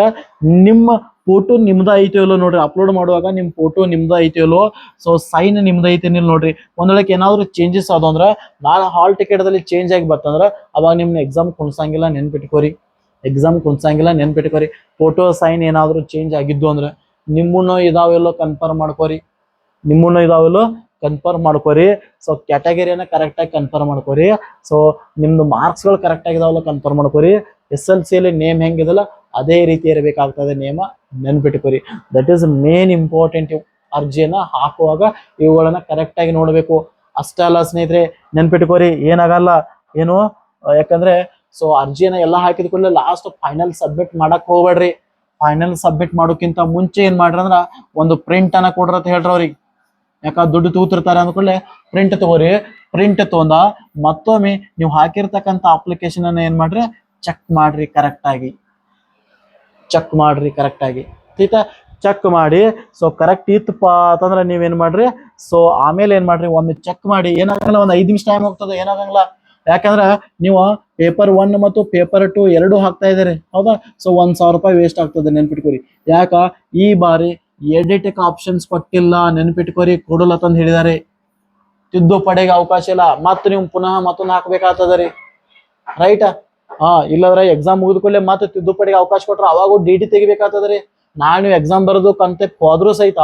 ನಿಮ್ಮ ಫೋಟೋ ನಿಮ್ದು ಐತಿ ಇಲ್ಲೋ ನೋಡ್ರಿ ಅಪ್ಲೋಡ್ ಮಾಡುವಾಗ ನಿಮ್ಮ ಫೋಟೋ ನಿಮ್ದು ಐತಿ ಇಲ್ಲೋ ಸೊ ಸೈನ್ ನಿಮ್ದು ಐತಿ ಇಲ್ಲ ನೋಡ್ರಿ. ಒಂದೊಳಕ್ಕೆ ಏನಾದ್ರು ಚೇಂಜಸ್ ಅಂದ್ರೆ ನಾಳೆ ಹಾಲ್ ಟಿಕೆಟ್ ಟಿಕೆಟ್ದಲ್ಲಿ ಚೇಂಜ್ ಆಗಿ ಬರ್ತಂದ್ರ ಅವಾಗ ನಿಮ್ನ ಎಕ್ಸಾಮ್ ಕುಣ್ಸಂಗಿಲ್ಲ ನೆನ್ಪಿಟ್ಕೋರಿ ಎಕ್ಸಾಮ್ ಕುಣ್ಸಂಗಿಲ್ಲ ನೆನ್ಪಿಟ್ಕೋರಿ ಫೋಟೋ ಸೈನ್ ಏನಾದ್ರು ಚೇಂಜ್ ಆಗಿದ್ದು ಅಂದ್ರೆ, ನಿಮ್ಮನ್ನು ಇದಾವೆಲ್ಲೋ ಕನ್ಫರ್ಮ್ ಮಾಡ್ಕೋರಿ. ನಿಮ್ಮನ್ನು ಇದಾವೆಲ್ಲೋ ಕನ್ಫರ್ಮ್ ಮಾಡ್ಕೊರಿ. ಸೊ ಕ್ಯಾಟಗರಿಯನ್ನ ಕರೆಕ್ಟಾಗಿ ಕನ್ಫರ್ಮ್ ಮಾಡ್ಕೋರಿ. ಸೊ ನಿಮ್ದು ಮಾರ್ಕ್ಸ್ಗಳು ಕರೆಕ್ಟ್ ಆಗಿದಾವಲ್ಲ ಕನ್ಫರ್ಮ್ ಮಾಡ್ಕೊರಿ. ಎಸ್ ಎಲ್ ಸಿಯಲ್ಲಿ ನೇಮ್ ಹೆಂಗಿದಲ್ಲ ಅದೇ ರೀತಿ ಇರಬೇಕಾಗ್ತದೆ ನೇಮ ನೆನ್ಪಿಟ್ಕೋರಿ. ದಟ್ ಈಸ್ ಮೇನ್ ಇಂಪಾರ್ಟೆಂಟ್ ಅರ್ಜಿಯನ್ನ ಹಾಕುವಾಗ ಇವುಗಳನ್ನ ಕರೆಕ್ಟಾಗಿ ನೋಡಬೇಕು. ಅಷ್ಟೇ ಅಲ್ಲ ಸ್ನೇಹಿತರೆ, ನೆನ್ಪಿಟ್ಕೋರಿ, ಏನಾಗಲ್ಲ, ಏನು? ಯಾಕಂದ್ರೆ ಸೊ ಅರ್ಜಿಯನ್ನ ಎಲ್ಲ ಹಾಕಿದ ಕೂಡಲೇ ಲಾಸ್ಟ್ ಫೈನಲ್ ಸಬ್ಮಿಟ್ ಮಾಡಕ್ ಹೋಗ್ಬೇಡ್ರಿ. ಫೈನಲ್ ಸಬ್ಮಿಟ್ ಮಾಡೋಕ್ಕಿಂತ ಮುಂಚೆ ಏನ್ ಮಾಡ್ರಿ ಅಂದ್ರ, ಒಂದು ಪ್ರಿಂಟ್ ಅನ್ನ ಕೊಡ್ರಿ ಅಂತ ಹೇಳ್ರಿ ಅವ್ರಿಗೆ. ಯಾಕ ದುಡ್ಡು ತೂತಿರ್ತಾರೆ ಅಂದ್ಕೊಳ್ಳೆ? ಪ್ರಿಂಟ್ ತಗೋರಿ ಪ್ರಿಂಟ್ ತಗೊಂಡ ಮತ್ತೊಮ್ಮೆ ನೀವು ಹಾಕಿರ್ತಕ್ಕಂಥ ಅಪ್ಲಿಕೇಶನ್ ಅನ್ನ ಏನ್ ಮಾಡ್ರಿ? ಚೆಕ್ ಮಾಡ್ರಿ ಕರೆಕ್ಟ್ ಆಗಿ. ಚೆಕ್ ಮಾಡ್ರಿ ಕರೆಕ್ಟ್ ಆಗಿ. ಆಯ್ತಾ ಚೆಕ್ ಮಾಡಿ. ಸೊ ಕರೆಕ್ಟ್ ಇತ್ತಪ್ಪ ಅಂತಂದ್ರೆ ನೀವೇನ್ ಮಾಡ್ರಿ? ಸೊ ಆಮೇಲೆ ಏನ್ ಮಾಡ್ರಿ? ಒಮ್ಮೆ ಚೆಕ್ ಮಾಡಿ. ಏನಾಗಲ್ಲ ಒಂದ್ ಐದ್ ನಿಮಿಷ ಟೈಮ್ ಹೋಗ್ತದೆ, ಏನಾಗಂಗಿಲ್ಲ. ಯಾಕಂದ್ರೆ ನೀವು ಪೇಪರ್ ಒನ್ ಮತ್ತು ಪೇಪರ್ ಟು ಎರಡು ಹಾಕ್ತಾ ಇದ್ದೀರಿ. ಹೌದಾ? ಸೊ ಒಂದ್ ಸಾವಿರ ರೂಪಾಯಿ ವೇಸ್ಟ್ ಆಗ್ತದೆ ನೆನ್ಪಿಟ್ಕೊರಿ. ಯಾಕ? ಈ ಬಾರಿ ಎಡಿಟಿಕ್ ಆಪ್ಷನ್ಸ್ ಕೊಟ್ಟಿಲ್ಲ, ನೆನ್ಪಿಟ್ಕೋರಿ, ಕೊಡಲ್ಲ ತಂದು ಹೇಳಿದಾರೆ. ತಿದ್ದುಪಡಿಗೆ ಅವಕಾಶ ಇಲ್ಲ. ಮತ್ತೆ ನೀವು ಪುನಃ ಮತ್ತೊಂದು ಹಾಕ್ಬೇಕಾಗ್ತದ ರೀ. ರೈಟ್ ಹಾ, ಇಲ್ಲದ್ರೆ ಎಕ್ಸಾಮ್ ಮುಗಿದ್ಕೊಳ್ಳೆ ಮತ್ತೆ ತಿದ್ದುಪಡೆಗೆ ಅವಕಾಶ ಕೊಟ್ರೆ ಅವಾಗೂ ಡಿ ಡಿ ತೆಗಿಬೇಕಾಗ್ತದ ರೀ. ನಾನು ಎಕ್ಸಾಮ್ ಬರೋದು ಕಂತೆ ಹೋದ್ರು ಸಹಿತ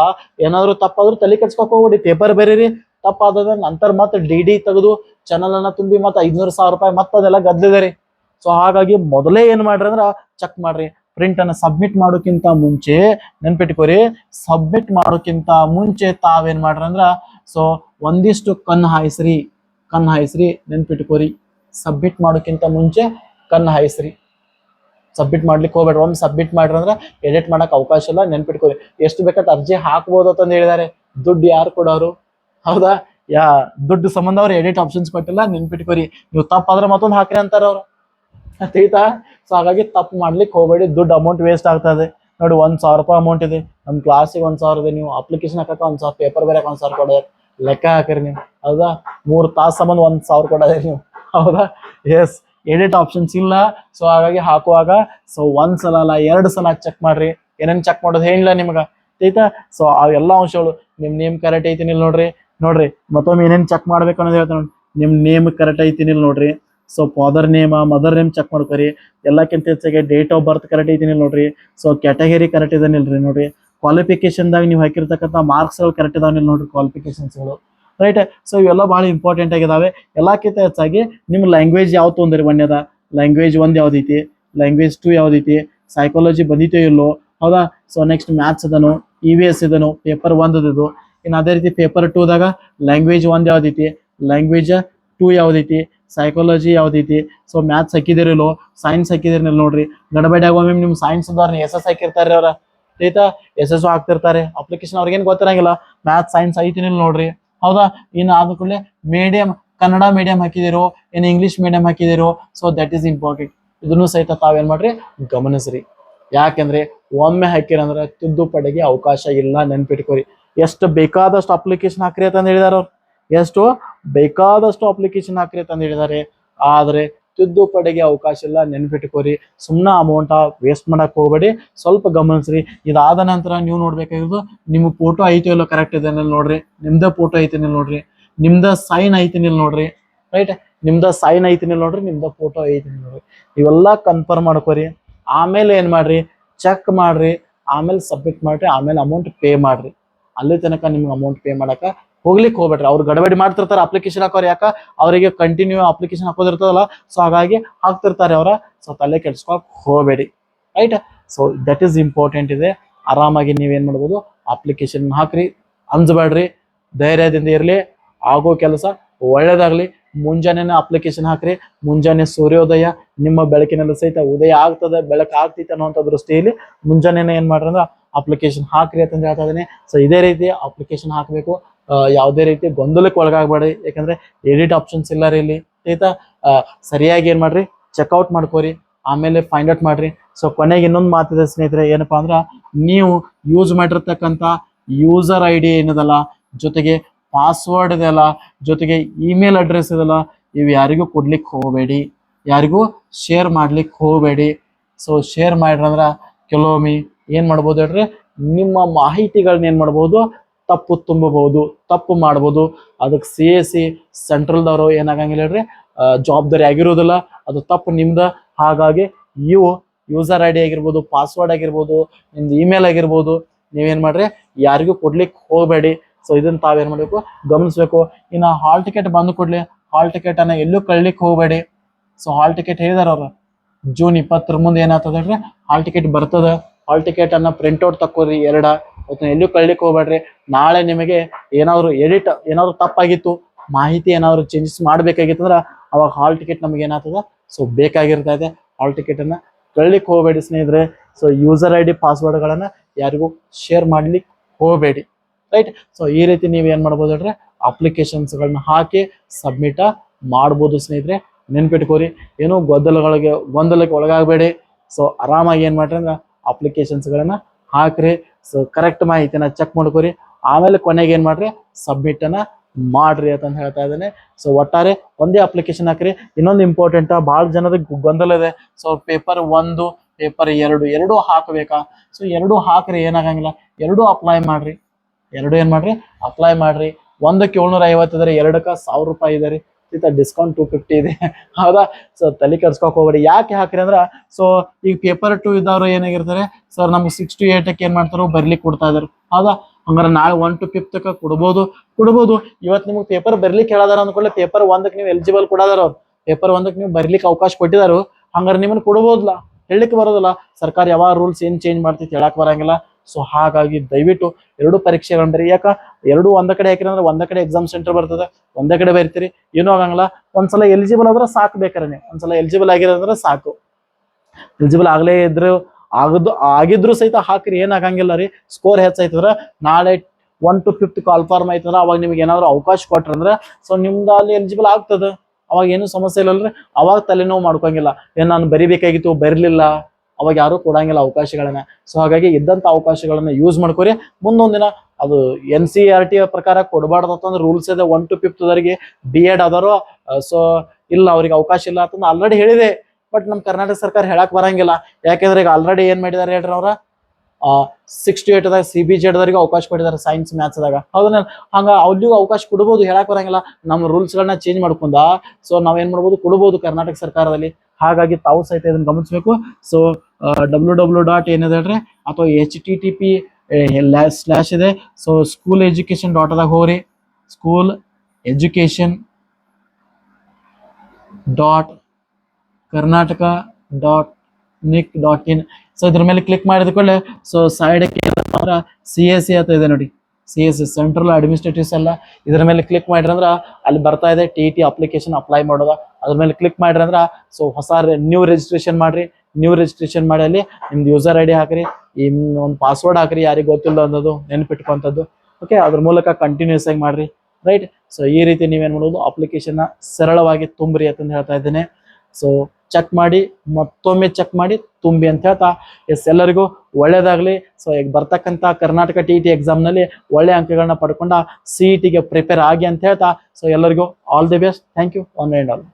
ಏನಾದ್ರು ತಪ್ಪಾದ್ರೂ ತಲೆ ಕೆಡ್ಸ್ಕೊಕ್ ಹೋಗ್ಬಿಡಿ. ಪೇಪರ್ ರೀ ತಪ್ಪಾದ ನಂತರ ಮತ್ತೆ ಡಿ ಡಿ ತೆಗೆದು ಚಾನಲ್ ಅನ್ನ ತುಂಬಿ ಮತ್ತೆ ಐದ್ನೂರು ಸಾವಿರ ರೂಪಾಯಿ ಮತ್ತೆ ಅದೆಲ್ಲ ಗದ್ಲಿದೆ ರೀ. ಸೊ ಹಾಗಾಗಿ ಮೊದಲೇ ಏನ್ ಮಾಡ್ರಿ ಅಂದ್ರ ಚೆಕ್ ಮಾಡ್ರಿ. ಪ್ರಿಂಟ್ ಅನ್ನು ಸಬ್ಮಿಟ್ ಮಾಡೋಕ್ಕಿಂತ ಮುಂಚೆ ನೆನ್ಪಿಟ್ಕೋರಿ ಸಬ್ಮಿಟ್ ಮಾಡೋಕ್ಕಿಂತ ಮುಂಚೆ ತಾವೇನ್ ಮಾಡ್ರಿ ಅಂದ್ರ ಸೊ ಒಂದಿಷ್ಟು ಕಣ್ಣು ಹಾಯಿಸ್ರಿ ಕಣ್ಣು ಹಾಯಿಸ್ರಿ, ನೆನ್ಪಿಟ್ಕೋರಿ ಸಬ್ಮಿಟ್ ಮಾಡೋಕ್ಕಿಂತ ಮುಂಚೆ ಕಣ್ಣು ಹಾಯಿಸ್ರಿ. ಸಬ್ಮಿಟ್ ಮಾಡ್ಲಿಕ್ಕೆ ಹೋಗ್ಬೇಡ್ರಿ, ಒಮ್ಮೆ ಸಬ್ಮಿಟ್ ಮಾಡ್ರಿ ಅಂದ್ರೆ ಎಡಿಟ್ ಮಾಡಕ್ ಅವಕಾಶ ಇಲ್ಲ, ನೆನ್ಪಿಟ್ಕೋರಿ. ಎಷ್ಟು ಬೇಕಾದ ಅರ್ಜಿ ಹಾಕ್ಬೋದು ಅಂತಂದು ಹೇಳಿದಾರೆ, ದುಡ್ಡು ಯಾರು ಕೊಡೋರು? ಹೌದಾ? ಯಾ, ದುಡ್ಡು ಸಂಬಂಧ ಅವ್ರು ಎಡಿಟ್ ಆಪ್ಷನ್ಸ್ ಕೊಟ್ಟಿಲ್ಲ, ನೆನ್ಪಿಟ್ಕೋರಿ. ನೀವು ತಪ್ಪಾದ್ರೆ ಮತ್ತೊಂದು ಹಾಕ್ರಿ ಅಂತಾರ ಅವ್ರು. ಆಯ್ತಾ ಸೊ ಹಾಗಾಗಿ ತಪ್ಪು ಮಾಡ್ಲಿಕ್ಕೆ ಹೋಗಬೇಡಿ. ದುಡ್ಡು ಅಮೌಂಟ್ ವೇಸ್ಟ್ ಆಗ್ತದೆ. ನೋಡಿ, ಒಂದ್ ಸಾವಿರ ರೂಪಾಯಿ ಅಮೌಂಟ್ ಇದೆ. ನಮ್ಮ ಕ್ಲಾಸಿಗೆ ಒಂದು ಸಾವಿರ ಇದೆ. ನೀವು ಅಪ್ಲಿಕೇಶನ್ ಹಾಕಕ್ಕೆ ಒಂದು ಸಾವಿರ ಪೇಪರ್ ಬೇರೆ ಒಂದು ಸಾವಿರ ಕೊಡೋದು. ಲೆಕ್ಕ ಹಾಕಿರಿ ನೀವು. ಹೌದಾ? ಮೂರು ತಾಸು ಸಂಬಂಧ ಒಂದು ಸಾವಿರ ಕೊಡೋದೇ ನೀವು. ಹೌದಾ? ಎಸ್ ಎಡಿಟ್ ಆಪ್ಷನ್ಸ್ ಇಲ್ಲ. ಸೊ ಹಾಗಾಗಿ ಹಾಕುವಾಗ ಸೊ ಒಂದು ಸಲ ಅಲ್ಲ, ಎರಡು ಸಲ ಚೆಕ್ ಮಾಡ್ರಿ. ಏನೇನು ಚೆಕ್ ಮಾಡೋದು ಹೇಳಿಲ್ಲ ನಿಮ್ಗೆ. ಆಯ್ತಾ ಸೊ ಅವೆಲ್ಲ ಅಂಶಗಳು ನಿಮ್ಮ ನೇಮ್ ಕರೆಕ್ಟ್ ಐತಿನಿಲ್ಲ ನೋಡ್ರಿ. ನೋಡ್ರಿ, ಮತ್ತೊಮ್ಮೆ ಏನೇನು ಚೆಕ್ ಮಾಡ್ಬೇಕು ಅನ್ನೋದು ಹೇಳ್ತೀನಿ ನೋಡಿ ನಿಮ್ಮ ನೇಮ್ ಕರೆಕ್ಟ್ ಐತಿನಿಲ್ಲ ನೋಡ್ರಿ. So father name mother name check ಮಾಡ್ಕೊರಿ. ಎಲ್ಲಕ್ಕಿಂತ ಹೆಚ್ಚಾಗಿ ಡೇಟ್ ಆಫ್ ಬರ್ತ್ ಕರೆಕ್ಟ್ ಐತಿನಿಲ್ ನೋಡ್ರಿ. ಸೊ ಕ್ಯಾಟಗರಿ ಕರೆಕ್ಟ್ ಇದಾನಿಲ್ರಿ ನೋಡ್ರಿ. ಕ್ವಾಲಿಫಿಕೇಶನ್ದಾಗ ನೀವು ಹಾಕಿರ್ತಕ್ಕಂಥ ಮಾರ್ಕ್ಸ್ಗಳು ಕರೆಕ್ಟ್ ಇದಾವನಿಲ್ ನೋಡ್ರಿ ಕ್ವಾಲಿಫಿಕೇಶನ್ಸ್ಗಳು ರೈಟ್ ಸೊ ಇವೆಲ್ಲ ಭಾಳ ಇಂಪಾರ್ಟೆಂಟ್ ಆಗಿದಾವೆ. ಎಲ್ಲಕ್ಕಿಂತ ಹೆಚ್ಚಾಗಿ ನಿಮ್ಮ ಲ್ಯಾಂಗ್ವೇಜ್ ಯಾವ್ದು ತೊಂದರೆ ಒಂದೇದ ಲ್ಯಾಂಗ್ವೇಜ್ ಒಂದ್ ಯಾವ್ದೈತಿ? ಲ್ಯಾಂಗ್ವೇಜ್ ಟು ಯಾವ್ದೈತಿ? ಸೈಕಾಲಜಿ ಬಂದಿತೋ ಇಲ್ಲೋ? ಹೌದಾ? ಸೊ ನೆಕ್ಸ್ಟ್ ಮ್ಯಾಥ್ಸ್ ಇದನು ಇ ವಿ ಎಸ್ ಇದನು ಪೇಪರ್ ಒಂದದು ಇನ್ನು ಅದೇ ರೀತಿ ಪೇಪರ್ ಟೂದಾಗ ಲ್ಯಾಂಗ್ವೇಜ್ ಒಂದ್ ಯಾವ್ದೈತಿ? ಲ್ಯಾಂಗ್ವೇಜ್ ಟೂ ಯಾವ್ದೈತಿ? ಸೈಕಾಲಜಿ ಯಾವ್ದೈತಿ ಸೊ ಮ್ಯಾಥ್ಸ್ ಹಾಕಿದಿರಲ್ಲೋ ಸೈನ್ಸ್ ಹಾಕಿದಿರಲ್ಲ ನೋಡ್ರಿ. ಗಡಬಡಿಯಾಗ ಒಮ್ಮೆ ನಿಮ್ ಸೈನ್ಸ್ ಅವ್ರನ್ನ ಎಸ್ ಎಸ್ ಹಾಕಿರ್ತಾರೆ ಅವ್ರ. ಆಯ್ತಾ? S S ಹಾಕ್ತಿರ್ತಾರೆ. ಅಪ್ಲಿಕೇಶನ್ ಅವ್ರಿಗೇನು ಗೊತ್ತಿರಂಗಿಲ್ಲ. ಮ್ಯಾಥ್ಸ್ ಸೈನ್ಸ್ ಐತಿನಿಲ್ಲ ನೋಡ್ರಿ. ಹೌದಾ? ಇನ್ನು ಆದ ಕೂಡಲೇ ಮೀಡಿಯಂ ಕನ್ನಡ ಮೀಡಿಯಂ ಹಾಕಿದಿರೋ ಏನು ಇಂಗ್ಲೀಷ್ ಮೀಡಿಯಂ ಹಾಕಿದಿರೋ ಸೊ ದಟ್ ಈಸ್ ಇಂಪಾರ್ಟೆಂಟ್ ಇದನ್ನು ಸಹಿತ ತಾವೇನ್ ಮಾಡ್ರಿ? ಗಮನಿಸ್ರಿ. ಯಾಕಂದ್ರೆ ಒಮ್ಮೆ ಹಾಕಿರಂದ್ರೆ ತಿದ್ದುಪಡಿಗೆ ಅವಕಾಶ ಇಲ್ಲ ನೆನ್ಪಿಟ್ಕೋರಿ. ಎಷ್ಟು ಬೇಕಾದಷ್ಟು ಅಪ್ಲಿಕೇಶನ್ ಹಾಕ್ರಿ ಅಂತ ಹೇಳಿದಾರ ಅವ್ರು. ಎಷ್ಟು? ಬೇಕಾದಷ್ಟು ಅಪ್ಲಿಕೇಶನ್ ಹಾಕ್ರಿ ಅಂತ ಹೇಳಿದ್ದಾರೆ. ಆದರೆ ತಿದ್ದುಪಡಿಗೆ ಅವಕಾಶ ಇಲ್ಲ, ನೆನ್ಪಿಟ್ಕೋರಿ. ಸುಮ್ಮನೆ ಅಮೌಂಟ್ ವೇಸ್ಟ್ ಮಾಡಕ್ ಹೋಗ್ಬೇಡಿ. ಸ್ವಲ್ಪ ಗಮನಿಸ್ರಿ. ಇದಾದ ನಂತರ ನೀವು ನೋಡ್ಬೇಕಾಗಿರೋದು, ನಿಮ್ಮ ಫೋಟೋ ಐತಿ ಇಲ್ಲ ಕರೆಕ್ಟ್ ಇದೆ ನೋಡ್ರಿ. ನಿಮ್ದೇ ಫೋಟೋ ಐತಿ ನೋಡ್ರಿ. ನಿಮ್ದ ಸೈನ್ ಐತಿ ನೋಡ್ರಿ. ರೈಟ್ ನಿಮ್ದ ಸೈನ್ ಐತಿ ನೋಡ್ರಿ, ನಿಮ್ದ ಫೋಟೋ ಐತಿ ನೋಡ್ರಿ. ಇವೆಲ್ಲ ಕನ್ಫರ್ಮ್ ಮಾಡ್ಕೋರಿ. ಆಮೇಲೆ ಏನ್ ಮಾಡ್ರಿ? ಚೆಕ್ ಮಾಡ್ರಿ. ಆಮೇಲೆ ಸಬ್ಮಿಟ್ ಮಾಡ್ರಿ. ಆಮೇಲೆ ಅಮೌಂಟ್ ಪೇ ಮಾಡ್ರಿ. ಅಲ್ಲಿ ತನಕ ನಿಮ್ಗೆ ಅಮೌಂಟ್ ಪೇ ಮಾಡಕ ಹೋಗ್ಲಿಕ್ಕೆ ಹೋಗ್ಬೇಡ್ರಿ. ಅವ್ರು ಗಡಬಡಿ ಮಾಡ್ತಿರ್ತಾರೆ ಅಪ್ಲಿಕೇಶನ್ ಹಾಕೋರು ಯಾಕ? ಅವರಿಗೆ ಕಂಟಿನ್ಯೂ ಅಪ್ಲಿಕೇಶನ್ ಹಾಕೋದಿರ್ತದಲ್ಲ ಸೊ ಹಾಗಾಗಿ ಹಾಕ್ತಿರ್ತಾರೆ ಅವರ. ಸೊ ತಲೆ ಕೆಡ್ಸ್ಕೊಕ್ ಹೋಗಬೇಡಿ. Right so that is important ಇದೆ. ಆರಾಮಾಗಿ ನೀವೇನ್ ಮಾಡ್ಬೋದು? ಅಪ್ಲಿಕೇಶನ್ ಹಾಕ್ರಿ. ಅಂಜಬೇಡ್ರಿ. ಧೈರ್ಯದಿಂದ ಇರಲಿ. ಆಗೋ ಕೆಲಸ ಒಳ್ಳೇದಾಗ್ಲಿ. ಮುಂಜಾನೆನೇ ಅಪ್ಲಿಕೇಶನ್ ಹಾಕ್ರಿ. ಮುಂಜಾನೆ ಸೂರ್ಯೋದಯ, ನಿಮ್ಮ ಬೆಳಕಿನಲ್ಲಿ ಸಹಿತ ಉದಯ ಆಗ್ತದೆ, ಬೆಳಕು ಆಗ್ತೈತೆ ಅನ್ನುವಂಥ ದೃಷ್ಟಿಯಲ್ಲಿ ಮುಂಜಾನೆನೇ ಏನ್ ಮಾಡ್ರಿ ಅಂದ್ರೆ ಅಪ್ಲಿಕೇಶನ್ ಹಾಕ್ರಿ ಅಂತ ಹೇಳ್ತಾ ಇದೀನಿ ಸೊ ಇದೇ ರೀತಿ ಅಪ್ಲಿಕೇಶನ್ ಹಾಕಬೇಕು. ಯಾವುದೇ ರೀತಿ ಗೊಂದಲಕ್ಕೆ ಒಳಗಾಗಬೇಡಿ. ಯಾಕಂದ್ರೆ ಎಡಿಟ್ ಆಪ್ಷನ್ಸ್ ಇಲ್ಲ ರೀ ಇಲ್ಲಿ. ಆಯ್ತಾ? ಸರಿಯಾಗಿ ಏನು ಮಾಡ್ರಿ? ಚೆಕ್ಔಟ್ ಮಾಡ್ಕೋರಿ. ಆಮೇಲೆ ಫೈಂಡ್ ಔಟ್ ಮಾಡ್ರಿ. ಸೊ ಕೊನೆಗೆ ಇನ್ನೊಂದು ಮಾತಿದೆ ಸ್ನೇಹಿತರೆ, ಏನಪ್ಪಾ ಅಂದ್ರೆ ನೀವು ಯೂಸ್ ಮಾಡಿರ್ತಕ್ಕಂಥ ಯೂಸರ್ ಐ ಡಿ ಏನದಲ್ಲ, ಜೊತೆಗೆ ಪಾಸ್ವರ್ಡ್ ಇದೆಲ್ಲ ಜೊತೆಗೆ ಇಮೇಲ್ ಅಡ್ರೆಸ್ ಇದೆಲ್ಲ ಇವು ಯಾರಿಗೂ ಕೊಡ್ಲಿಕ್ಕೆ ಹೋಗಬೇಡಿ. ಯಾರಿಗೂ ಶೇರ್ ಮಾಡ್ಲಿಕ್ಕೆ ಹೋಗಬೇಡಿ. ಸೊ ಶೇರ್ ಮಾಡ್ರಂದ್ರ ಕೆಲವೊಮ್ಮೆ ಏನು ಮಾಡ್ಬೋದು ಹೇಳ್ರಿ? ನಿಮ್ಮ ಮಾಹಿತಿಗಳನ್ನ ಏನು ಮಾಡ್ಬೋದು? ತಪ್ಪು ತುಂಬಬಹುದು, ತಪ್ಪು ಮಾಡ್ಬೋದು. ಅದಕ್ಕೆ ಸಿ ಎ ಸಿ, ಸೆಂಟ್ರಲ್ದವರು ಏನಾಗಂಗಿಲ್ಲ ಹೇಳ್ರಿ ಜವಾಬ್ದಾರಿ ಆಗಿರೋದಿಲ್ಲ. ಅದು ತಪ್ಪು ನಿಮ್ದ. ಹಾಗಾಗಿ ಇವು ಯೂಸರ್ ಐ ಡಿ ಆಗಿರ್ಬೋದು, ಪಾಸ್ವರ್ಡ್ ಆಗಿರ್ಬೋದು, ನಿಮ್ದು ಇಮೇಲ್ ಆಗಿರ್ಬೋದು, ನೀವೇನು ಮಾಡ್ರಿ, ಯಾರಿಗೂ ಕೊಡ್ಲಿಕ್ಕೆ ಹೋಗಬೇಡಿ. ಸೊ ಇದನ್ನ ತಾವೇನ್ ಮಾಡಬೇಕು? ಗಮನಿಸ್ಬೇಕು. ಇನ್ನು ಹಾಲ್ ಟಿಕೆಟ್ ಬಂದು ಕೊಡ್ಲಿ ಹಾಲ್ ಟಿಕೆಟ್ ಅನ್ನ ಎಲ್ಲೂ ಕಳ್ಲಿಕ್ಕೆ ಹೋಗಬೇಡಿ. ಸೊ ಹಾಲ್ ಟಿಕೆಟ್ ಹೇಳಿದಾರ ಅವ್ರು. ಜೂನ್ ಇಪ್ಪತ್ತರ ಮುಂದೆ ಏನಾಗ್ತದ ಹಾಲ್ ಟಿಕೆಟ್ ಬರ್ತದ. ಹಾಲ್ ಟಿಕೆಟ್ ಅನ್ನ ಪ್ರಿಂಟ್ಔಟ್ ತಕ್ಕೋರಿ ಎರಡ. ಅವತ್ತನ್ನ ಎಲ್ಲೂ ಕಳ್ಲಿಕ್ಕೆ ಹೋಗ್ಬೇಡ್ರಿ. ನಾಳೆ ನಿಮಗೆ ಏನಾದ್ರು ಎಡಿಟ್ ಏನಾದ್ರು ತಪ್ಪಾಗಿತ್ತು, ಮಾಹಿತಿ ಏನಾದ್ರು ಚೇಂಜಸ್ ಮಾಡ್ಬೇಕಾಗಿತ್ತು ಅಂದ್ರೆ ಅವಾಗ ಹಾಲ್ ಟಿಕೆಟ್ ನಮ್ಗೆ ಏನಾಗ್ತದ? ಸೊ ಬೇಕಾಗಿರ್ತಾ ಇದೆ. ಹಾಲ್ ಟಿಕೆಟ್ ಅನ್ನ ಕಳ್ಲಿಕ್ಕೆ ಹೋಗಬೇಡಿ ಸ್ನೇಹಿತರೆ. ಸೊ ಯೂಸರ್ ಐ ಡಿ ಪಾಸ್ವರ್ಡ್ಗಳನ್ನ ಯಾರಿಗೂ ಶೇರ್ ಮಾಡ್ಲಿಕ್ಕೆ ಹೋಗಬೇಡಿ. ರೈಟ್ ಸೊ ಈ ರೀತಿ ನೀವು ಏನ್ ಮಾಡ್ಬೋದು ಅಪ್ಲಿಕೇಶನ್ಸ್ ಅಪ್ಲಿಕೇಶನ್ಸ್ಗಳನ್ನ ಹಾಕಿ ಸಬ್ಮಿಟ್ ಮಾಡ್ಬೋದು ಸ್ನೇಹಿತರೆ. ನೆನ್ಪಿಟ್ಕೋರಿ. ಏನು ಗೊಂದಲಗಳಿಗೆ, ಗೊಂದಲಕ್ಕೆ ಒಳಗಾಗಬೇಡಿ. ಸೊ ಆರಾಮಾಗಿ ಏನ್ ಮಾಡ್ರಿ ಅಂದ್ರೆ ಅಪ್ಲಿಕೇಶನ್ಸ್ಗಳನ್ನ ಹಾಕ್ರಿ. ಸೊ ಕರೆಕ್ಟ್ ಮಾಹಿತಿನ ಚೆಕ್ ಮಾಡ್ಕೊರಿ. ಆಮೇಲೆ ಕೊನೆಗೆ ಏನ್ ಮಾಡ್ರಿ? ಸಬ್ಮಿಟ್ ಅನ್ನ ಮಾಡ್ರಿ ಅಂತ ಹೇಳ್ತಾ ಇದ್ದೇನೆ. ಸೊ ಒಟ್ಟಾರೆ ಒಂದೇ ಅಪ್ಲಿಕೇಶನ್ ಹಾಕ್ರಿ. ಇನ್ನೊಂದು ಇಂಪಾರ್ಟೆಂಟ್ ಭಾಳ ಜನರಿಗೆ ಗೊಂದಲ ಇದೆ. ಸೊ ಪೇಪರ್ ಒಂದು ಪೇಪರ್ ಎರಡು ಎರಡು ಹಾಕಬೇಕಾ? ಸೊ ಎರಡು ಹಾಕ್ರಿ, ಏನಾಗಂಗಿಲ್ಲ. ಎರಡು ಅಪ್ಲೈ ಮಾಡ್ರಿ. ಎರಡು ಏನ್ ಮಾಡ್ರಿ? ಅಪ್ಲೈ ಮಾಡ್ರಿ. ಒಂದಕ್ಕೆ ಏಳ್ನೂರ ಐವತ್ತು ಇದಾರೆ, ಎರಡಕ್ಕ ಸಾವಿರ ರೂಪಾಯಿ ಇದೆ ರೀ ಇತ್ತ ಡಿಸ್ಕೌಂಟ್ ಟೂ ಫಿಫ್ಟಿ ಇದೆ. ಹೌದಾ? ಸೊ ತಲೆ ಕೆಡ್ಸ್ಕೊಕ್ ಹೋಗ್ಬೇಡಿ. ಯಾಕೆ ಹಾಕ್ರಿ ಅಂದ್ರೆ ಸೊ ಈಗ ಪೇಪರ್ ಟು ಇದ್ದವ್ರು ಏನಾಗಿರ್ತಾರೆ? ಸರ್ ನಮ್ಗೆ ಸಿಕ್ಸ್ ಟು ಏಟಕ್ಕೆ ಏನ್ ಮಾಡ್ತಾರೋ ಬರ್ಲಿಕ್ಕೆ ಕೊಡ್ತಾ ಇದಾರೆ. ಹೌದಾ? ಹಂಗಾರೆ ನಾಳೆ ಒನ್ ಟು ಫಿಫ್ತ್ ಕೊಡ್ಬೋದು. ಕೊಡ್ಬೋದು. ಇವತ್ತು ನಿಮ್ಗೆ ಪೇಪರ್ ಬರ್ಲಿಕ್ಕೆ ಹೇಳದಾರ ಅಂದ್ಕೊಳ್ಳಿ ಪೇಪರ್ ಒಂದಕ್ಕೆ ನೀವು ಎಲಿಜಿಬಲ್ ಕೊಡದಾರ ಅವ್ರು. ಪೇಪರ್ ಒಂದಕ್ಕೆ ನೀವು ಬರ್ಲಿಕ್ಕೆ ಅವಕಾಶ ಕೊಟ್ಟಿದಾರು. ಹಂಗಾರೆ ನಿಮ್ಮನ್ನು ಕೊಡ್ಬೋದಲ್ಲ ಹೇಳಲಿಕ್ಕೆ ಬರೋದಿಲ್ಲ. ಸರ್ಕಾರ ಯಾವಾಗ ರೂಲ್ಸ್ ಏನ್ ಚೇಂಜ್ ಮಾಡ್ತೈತಿ ಹೇಳಕ್ ಬರಂಗಿಲ್ಲ. ಸೊ ಹಾಗಾಗಿ ದಯವಿಟ್ಟು ಎರಡು ಪರೀಕ್ಷೆಗಳನ್ನ ಬರೀ. ಯಾಕ? ಎರಡು ಒಂದ ಕಡೆ ಹಾಕಿರಿ ಅಂದ್ರೆ ಒಂದ ಕಡೆ ಎಕ್ಸಾಮ್ ಸೆಂಟರ್ ಬರ್ತದೆ, ಒಂದೇ ಕಡೆ ಬರೀತೀರಿ. ಏನೂ ಆಗಂಗಿಲ್ಲ. ಒಂದ್ಸಲ ಎಲಿಜಿಬಲ್ ಆದ್ರೆ ಸಾಕು ಬೇಕಾರೆ ಒಂದ್ಸಲ ಎಲಿಜಿಬಲ್ ಆಗಿರೋದ್ರೆ ಸಾಕು. ಎಲಿಜಿಬಲ್ ಆಗಲೇ ಇದ್ರು ಆಗದು, ಆಗಿದ್ರು ಸಹಿತ ಹಾಕ್ರಿ ಏನಾಗಂಗಿಲ್ಲ ರೀ. ಸ್ಕೋರ್ ಹೆಚ್ಚಾಯ್ತಂದ್ರೆ ನಾಳೆ ಒನ್ ಟು ಫಿಫ್ತ್ ಕಾಲ್ಫಾರ್ಮ್ ಆಯ್ತಂದ್ರೆ ಅವಾಗ ನಿಮ್ಗೆ ಏನಾದ್ರು ಅವಕಾಶ ಕೊಟ್ರಂದ್ರೆ ಸೊ ನಿಮ್ದು ಅಲ್ಲಿ ಎಲಿಜಿಬಲ್ ಆಗ್ತದೆ. ಅವಾಗ ಏನು ಸಮಸ್ಯೆ ಇಲ್ಲಲ್ರಿ ಅವಾಗ ತಲೆನೋವು ಮಾಡ್ಕೊಂಗಿಲ್ಲ. ಏನ್ ನಾನು ಬರಿಬೇಕಾಗಿತ್ತು, ಬರಲಿಲ್ಲ. ಅವಾಗ ಯಾರು ಕೊಡಂಗಿಲ್ಲ ಅವಕಾಶಗಳನ್ನ. ಸೊ ಹಾಗಾಗಿ ಇದ್ದಂತ ಅವಕಾಶಗಳನ್ನ ಯೂಸ್ ಮಾಡ್ಕೊರಿ. ಮುಂದೊಂದಿನ ಅದು ಎನ್ ಸಿ ಆರ್ ಟಿ ಪ್ರಕಾರ ಕೊಡಬಾರ್ದು ಅಂತಂದ್ರೆ ರೂಲ್ಸ್ ಇದೆ. ಒನ್ ಟು ಫಿಫ್ತ್ ಅವರಿಗೆ ಬಿ ಎಡ್ ಅದರೋ ಸೊ ಇಲ್ಲ, ಅವ್ರಿಗೆ ಅವಕಾಶ ಇಲ್ಲ ಅಂತಂದ್ರೆ ಆಲ್ರೆಡಿ ಹೇಳಿದೆ. ಬಟ್ ನಮ್ಮ ಕರ್ನಾಟಕ ಸರ್ಕಾರ ಹೇಳಕ್ ಬರಂಗಿಲ್ಲ. ಯಾಕೆಂದ್ರೆ ಈಗ ಆಲ್ರೆಡಿ ಏನ್ ಮಾಡಿದಾರೆ ಹೇಳ್ರಿ ಅವ್ರ? ಸಿಕ್ಸ್ಟಿ ಏಟ್ ಏಟ್ದಾಗ ಸಿ ಬಿ ಜೆಡ್ದವರಿಗೆ ಅವಕಾಶ ಕೊಟ್ಟಿದ್ದಾರೆ ಸೈನ್ಸ್ ಮ್ಯಾಥ್ಸ್ದಾಗ ಹೌದಾ ಹಂಗ ಅವ್ರಿಗೂ ಅವಕಾಶ ಕೊಡ್ಬೋದು, ಹೇಳಕ್ ಬರಂಗಿಲ್ಲ. ನಮ್ಮ ರೂಲ್ಸ್ಗಳನ್ನ ಚೇಂಜ್ ಮಾಡ್ಕೊಂಡ ಸೊ ನಾವೇನ್ ಮಾಡ್ಬೋದು, ಕೊಡ್ಬೋದು ಕರ್ನಾಟಕ ಸರ್ಕಾರದಲ್ಲಿ. ಹಾಗಾಗಿ ತಾವು ಸಹಿತ ಇದನ್ನ ಗಮನಿಸಬೇಕು. ಸೊ ಡಬ್ಲ್ಯೂ ಡಬ್ಲ್ಯೂ ಡಾಟ್ ಏನಿದೆ ಹೇಳ್ರಿ? ಅಥವಾ H T T P slash ಇದೆ. ಸೊ ಸ್ಕೂಲ್ ಎಜುಕೇಶನ್ ಡಾಟ್ದಾಗ ಹೋಗ್ರಿ. School education dot Karnataka dot nic dot in so ಇದ್ರ ಮೇಲೆ ಕ್ಲಿಕ್ ಮಾಡಿದ ಕೂಡಲೇ ಸೊ ಸೈಡಕ್ಕೆ ಸಿ ಎಸ್ ಸಿ ಅಂತ ಇದೆ ನೋಡಿ. C S C central administratives ಎಲ್ಲ ಇದ್ರ ಮೇಲೆ ಕ್ಲಿಕ್ ಮಾಡಿರಂದ್ರೆ ಅಲ್ಲಿ ಬರ್ತಾ ಇದೆ ಟಿ ಟಿ ಅಪ್ಲಿಕೇಶನ್ ಅಪ್ಲೈ ಮಾಡೋದ. ಅದ್ರ ಮೇಲೆ ಕ್ಲಿಕ್ ಮಾಡಿರಂದ್ರೆ ಸೊ ಹೊಸ ನ್ಯೂ ರಿಜಿಸ್ಟ್ರೇಷನ್ ಮಾಡ್ರಿ. ನ್ಯೂ ರಿಜಿಸ್ಟ್ರೇಷನ್ ಮಾಡಿ ಅಲ್ಲಿ ನಿಮ್ದು ಯೂಸರ್ ಐ ಡಿ ಹಾಕ್ರಿ, ಈ ಒಂದು ಪಾಸ್ವರ್ಡ್ ಹಾಕ್ರಿ, ಯಾರಿಗೆ ಗೊತ್ತಿಲ್ಲ ಅನ್ನೋದು ನೆನ್ಪಿಟ್ಕೊಂಥದ್ದು ಓಕೆ ಅದ್ರ ಮೂಲಕ ಕಂಟಿನ್ಯೂಸ್ ಆಗಿ ಮಾಡ್ರಿ. ರೈಟ್ ಸೊ ಈ ರೀತಿ ನೀವೇನು ಮಾಡೋದು ಅಪ್ಲಿಕೇಶನ್ ಸರಳವಾಗಿ ತುಂಬ್ರಿ ಅಂತ ಹೇಳ್ತಾ ಇದ್ದೇನೆ. ಸೊ ಚೆಕ್ ಮಾಡಿ, ಮತ್ತೊಮ್ಮೆ ಚೆಕ್ ಮಾಡಿ, ತುಂಬಿ ಅಂತ ಹೇಳ್ತಾ. ಎಸ್ ಎಲ್ಲರಿಗೂ ಒಳ್ಳೇದಾಗಲಿ. ಸೊ ಈಗ ಬರ್ತಕ್ಕಂಥ ಕರ್ನಾಟಕ ಟಿ ಟಿ ಎಕ್ಸಾಮ್ನಲ್ಲಿ ಒಳ್ಳೆ ಅಂಕಗಳನ್ನ ಪಡ್ಕೊಂಡ ಸಿ ಇ ಟಿಗೆ ಪ್ರಿಪೇರ್ ಆಗಿ ಅಂತ ಹೇಳ್ತಾ. ಸೊ ಎಲ್ಲರಿಗೂ all the best thank you and all